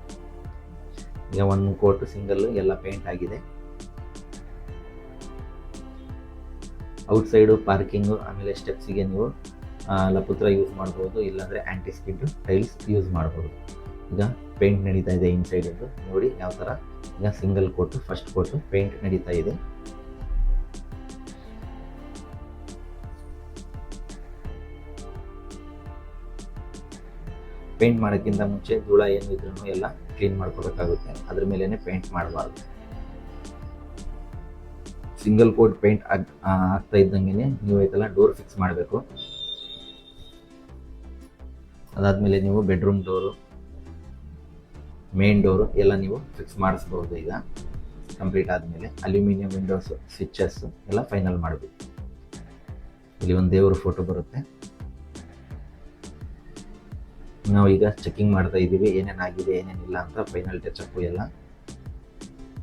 ಈಗ ಒಂದು ಕೋಟ್ ಸಿಂಗಲ್ ಎಲ್ಲ ಪೇಂಟ್ ಆಗಿದೆ. ಔಟ್ ಸೈಡು ಪಾರ್ಕಿಂಗು ಆಮೇಲೆ ಸ್ಟೆಪ್ಸಿಗೆ ನೀವು ಲಪುತ್ರ ಯೂಸ್ ಮಾಡ್ಬೋದು. ಇಲ್ಲಾಂದರೆ ಆ್ಯಂಟಿ ಸ್ಕಿಡ್ ಟೈಲ್ಸ್ ಯೂಸ್ ಮಾಡ್ಬೋದು. ಈಗ ಪೇಂಟ್ ನಡೀತಾ ಇದೆ ಇನ್ಸೈಡ್ ಇದು ನೋಡಿ, ಯಾವ ಥರ ಈಗ single coat first coat paint ನಡೀತಾ ಇದೆ. ಪೇಂಟ್ ಮಾಡೋಕ್ಕಿಂತ ಮುಂಚೆ ಧೂಳ ಏನು ಇದ್ರೂ ಎಲ್ಲ ಕ್ಲೀನ್ ಮಾಡ್ಕೋಬೇಕಾಗುತ್ತೆ. ಅದ್ರ ಮೇಲೇ ಪೇಂಟ್ ಮಾಡಬಾರ್ದು. ಸಿಂಗಲ್ ಕೋಟ್ ಪೇಂಟ್ ಆಗ್ತಾ ಇದ್ದಂಗೆ ನೀವು ಇದೆಲ್ಲ ಡೋರ್ ಫಿಕ್ಸ್ ಮಾಡಬೇಕು. ಅದಾದಮೇಲೆ ನೀವು ಬೆಡ್ರೂಮ್ ಡೋರು ಮೇನ್ ಡೋರು ಎಲ್ಲ ನೀವು ಫಿಕ್ಸ್ ಮಾಡಿಸ್ಬೋದು ಈಗ. ಕಂಪ್ಲೀಟ್ ಆದಮೇಲೆ ಅಲ್ಯೂಮಿನಿಯಂ ವಿಂಡೋಸ್ ಸ್ವಿಚಸ್ ಎಲ್ಲ ಫೈನಲ್ ಮಾಡಬೇಕು. ಇಲ್ಲಿ ಒಂದು ದೇವರ ಫೋಟೋ ಬರುತ್ತೆ. ನಾವು ಈಗ ಚೆಕಿಂಗ್ ಮಾಡ್ತಾ ಇದ್ದೀವಿ ಏನೇನಾಗಿದೆ ಏನೇನಿಲ್ಲ ಅಂತ ಫೈನಲ್ ಟಚಪ್ಪು ಎಲ್ಲ.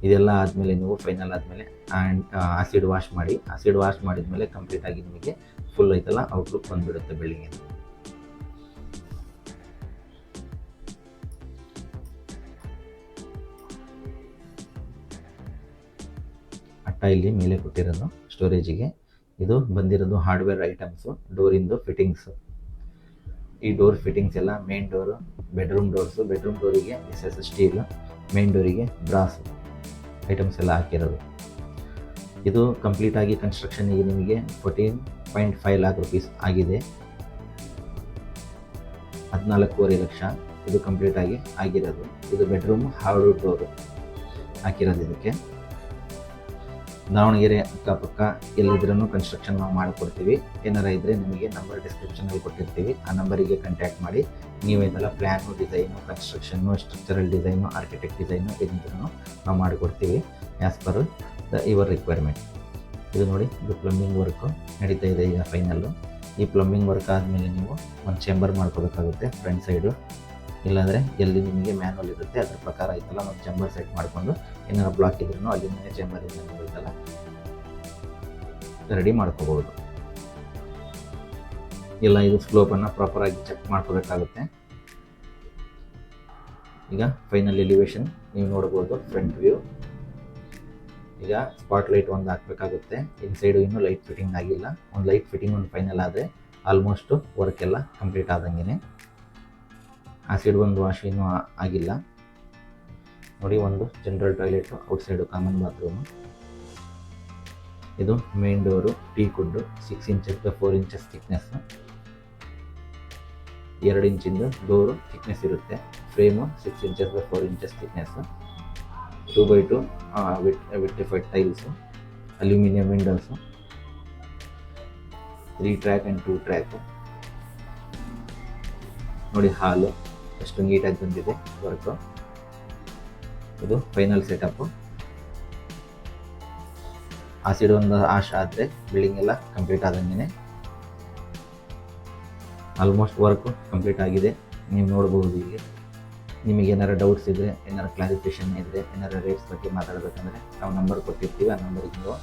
ಇದೆಲ್ಲ ಆದಮೇಲೆ ನೀವು ಫೈನಲ್ ಆದಮೇಲೆ ಆ್ಯಂಡ್ ಆಸಿಡ್ ವಾಶ್ ಮಾಡಿ ಆಸಿಡ್ ವಾಶ್ ಮಾಡಿದ್ಮೇಲೆ ಕಂಪ್ಲೀಟ್ ಆಗಿ ನಿಮಗೆ ಫುಲ್ ಐತಲ್ಲ ಔಟ್ಲುಕ್ ಬಂದುಬಿಡುತ್ತೆ ಬಿಲ್ಡಿಂಗಿಂದ ಇಲ್ಲಿ ಮೇಲೆ ಕೊಟ್ಟಿರೋದು ಸ್ಟೋರೇಜಿಗೆ ಇದು ಬಂದಿರೋದು ಹಾರ್ಡ್ವೇರ್ ಐಟಮ್ಸು ಡೋರಿಂದು ಫಿಟ್ಟಿಂಗ್ಸು ಈ ಡೋರ್ ಫಿಟ್ಟಿಂಗ್ಸ್ ಎಲ್ಲ main door bedroom doors bedroom ಡೋರಿಗೆ S S steel main ಡೋರಿಗೆ ಬ್ರಾಸ್ ಐಟಮ್ಸ್ ಎಲ್ಲ ಹಾಕಿರೋದು. ಇದು ಕಂಪ್ಲೀಟಾಗಿ ಕನ್ಸ್ಟ್ರಕ್ಷನಿಗೆ ನಿಮಗೆ fourteen point five lakh rupees ಆಗಿದೆ. ಹದಿನಾಲ್ಕೂವರೆ ಲಕ್ಷ ಇದು ಕಂಪ್ಲೀಟಾಗಿ ಆಗಿರೋದು. ಇದು ಬೆಡ್ರೂಮ್ ಹಾರ್ಡ್ ಡೋರು ಹಾಕಿರೋದು ಇದಕ್ಕೆ. ದಾವಣಗೆರೆ ಅಕ್ಕಪಕ್ಕ ಎಲ್ಲಿದ್ರೂ ಕನ್ಸ್ಟ್ರಕ್ಷನ್ ನಾವು ಮಾಡಿಕೊಡ್ತೀವಿ. ಏನಾರ ಇದ್ದರೆ ನಿಮಗೆ ನಂಬರ್ ಡಿಸ್ಕ್ರಿಪ್ಷನಲ್ಲಿ ಕೊಟ್ಟಿರ್ತೀವಿ. ಆ ನಂಬರಿಗೆ ಕಾಂಟ್ಯಾಕ್ಟ್ ಮಾಡಿ. ನೀವು ಇದೆಲ್ಲ plan design construction structural design architect design ಏನಿದ್ರೂ ನಾವು ಮಾಡಿಕೊಡ್ತೀವಿ as per the your requirement ಇದು ನೋಡಿ, ಇದು ಪ್ಲಂಬಿಂಗ್ ವರ್ಕು ನಡೀತಾ ಇದೆ ಈಗ ಫೈನಲ್ಲು ಈ ಪ್ಲಂಬಿಂಗ್ ವರ್ಕ್ ಆದಮೇಲೆ ನೀವು ಒಂದು ಚೇಂಬರ್ ಮಾಡ್ಕೋಬೇಕಾಗುತ್ತೆ ಫ್ರಂಟ್ ಸೈಡು ಇಲ್ಲಾಂದರೆ ಎಲ್ಲಿ ನಿಮಗೆ ಮ್ಯಾನುವಲ್ ಇರುತ್ತೆ, ಅದ್ರ ಪ್ರಕಾರ ಐತಲ್ಲ ಒಂದು ಚೇಂಬರ್ ಸೆಟ್ ಮಾಡಿಕೊಂಡು ಏನಾರ ಬ್ಲಾಕ್ ಇದ್ರೂ ಅಲ್ಲಿಂದನೇ ಚೇಂಬರಿಂದ ನೀವು ಐತಲ್ಲ ರೆಡಿ ಮಾಡ್ಕೋಬೋದು ಇಲ್ಲ, ಇದು ಸ್ಲೋಪನ್ನು ಪ್ರಾಪರಾಗಿ ಚೆಕ್ ಮಾಡ್ಕೋಬೇಕಾಗುತ್ತೆ. ಈಗ ಫೈನಲ್ ಎಲಿವೇಶನ್ ನೀವು ನೋಡ್ಬೋದು ಫ್ರಂಟ್ ವ್ಯೂ ಈಗ ಸ್ಪಾಟ್ ಲೈಟ್ ಒಂದು ಹಾಕಬೇಕಾಗುತ್ತೆ. ಇನ್ಸೈಡು ಇನ್ನೂ ಲೈಟ್ ಫಿಟ್ಟಿಂಗ್ ಆಗಿಲ್ಲ. ಒಂದು ಲೈಟ್ ಫಿಟ್ಟಿಂಗ್ ಒಂದು ಫೈನಲ್ ಆದರೆ ಆಲ್ಮೋಸ್ಟು ವರ್ಕ್ ಎಲ್ಲ ಕಂಪ್ಲೀಟ್ ಆದಂಗೆ ಆಸಿಡ್ ಒಂದು ವಾಶ್ ಇನ್ನೂ ಆಗಿಲ್ಲ. ನೋಡಿ, ಒಂದು general toilet outside common bathroom ಇದು main door teak wood six inches four inches thickness ಎರಡು ಇಂಚಿಂದು ಡೋರು ಥಿಕ್ನೆಸ್ ಇರುತ್ತೆ. Frame six inches by four inches thickness two by two with vitrified tiles aluminium windows three track and two track ನೋಡಿ hall ಅಷ್ಟು ನೀಟಾಗಿ ಬಂದಿದೆ work ಇದು final setup side ಒಂದು ಆಶ ಆದರೆ ಬಿಲ್ಡಿಂಗ್ ಎಲ್ಲ ಕಂಪ್ಲೀಟ್ ಆದಂಗೆ ಆಲ್ಮೋಸ್ಟ್ ವರ್ಕು ಕಂಪ್ಲೀಟ್ ಆಗಿದೆ. ನೀವು ನೋಡಬಹುದು ಇಲ್ಲಿ ನಿಮಗೆ ಏನಾರು ಡೌಟ್ಸ್ ಇದ್ದರೆ ಏನಾರು ಕ್ಲಾರಿಫಿಕೇಷನ್ ಇದ್ದರೆ ಏನಾರು ರೇಟ್ಸ್ ಬಗ್ಗೆ ಮಾತಾಡಬೇಕಂದ್ರೆ ನಾವು ನಂಬರ್ ಕೊಟ್ಟಿರ್ತೀವಿ, ಆ ನಂಬರಿಗೆ ನೀವು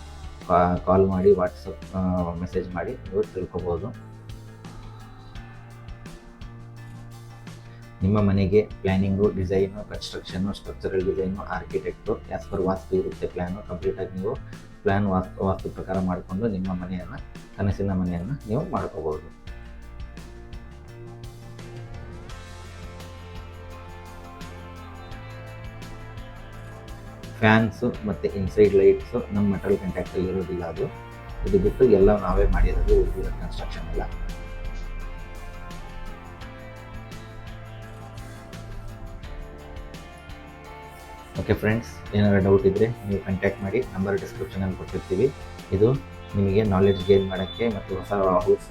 ಕಾಲ್ ಮಾಡಿ ವಾಟ್ಸಪ್ ಮೆಸೇಜ್ ಮಾಡಿ, ನೀವು ತಿಳ್ಕೊಬೋದು. ನಿಮ್ಮ ಮನೆಗೆ planning, design construction structural design, architect as per vastu ಇರುತ್ತೆ ಪ್ಲ್ಯಾನು ಕಂಪ್ಲೀಟಾಗಿ ನೀವು ಪ್ಲ್ಯಾನ್ ವಾಸ್ತು ವಾಸ್ತು ಪ್ರಕಾರ ಮಾಡಿಕೊಂಡು ನಿಮ್ಮ ಮನೆಯನ್ನು, ಕನಸಿನ ಮನೆಯನ್ನು ನೀವು ಮಾಡ್ಕೋಬೋದು. ಫ್ಯಾನ್ಸು ಮತ್ತು ಇನ್ಸೈಡ್ ಲೈಟ್ಸು ನಮ್ಮ ಮೆಟಲ್ ಕಂಟ್ಯಾಕ್ಟಲ್ಲಿ ಇರೋದಿಲ್ಲ ಅದು. ಇದು ಬಿಟ್ಟು ಎಲ್ಲ ನಾವೇ ಮಾಡಿರೋದು ಕನ್ಸ್ಟ್ರಕ್ಷನ್ ಎಲ್ಲ ಓಕೆ ಫ್ರೆಂಡ್ಸ್ ಏನಾದರೂ ಡೌಟ್ ಇದ್ದರೆ ನೀವು ಕಾಂಟ್ಯಾಕ್ಟ್ ಮಾಡಿ ನಂಬರ್ ಡಿಸ್ಕ್ರಿಪ್ಷನಲ್ಲಿ ಕೊಟ್ಟಿರ್ತೀವಿ. ಇದು ನಿಮಗೆ ನಾಲೆಡ್ಜ್ ಗೇನ್ ಮಾಡೋಕ್ಕೆ ಮತ್ತು ಹೊಸ ಹೌಸ್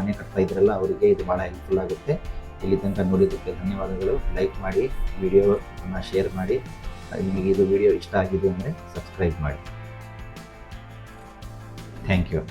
ಮನೆ ಕಟ್ತಾ ಇದ್ರಲ್ಲ, ಅವರಿಗೆ ಇದು ಭಾಳ ಹೆಲ್ಪ್ಫುಲ್ ಆಗುತ್ತೆ. ಇಲ್ಲಿ ತನಕ ನೋಡಿದ್ದಕ್ಕೆ ಧನ್ಯವಾದಗಳು. ಲೈಕ್ ಮಾಡಿ ವಿಡಿಯೋನ ಶೇರ್ ಮಾಡಿ. ನಿಮಗೆ ಇದು ವಿಡಿಯೋ ಇಷ್ಟ ಆಗಿದೆ ಅಂದರೆ ಸಬ್ಸ್ಕ್ರೈಬ್ ಮಾಡಿ. Thank you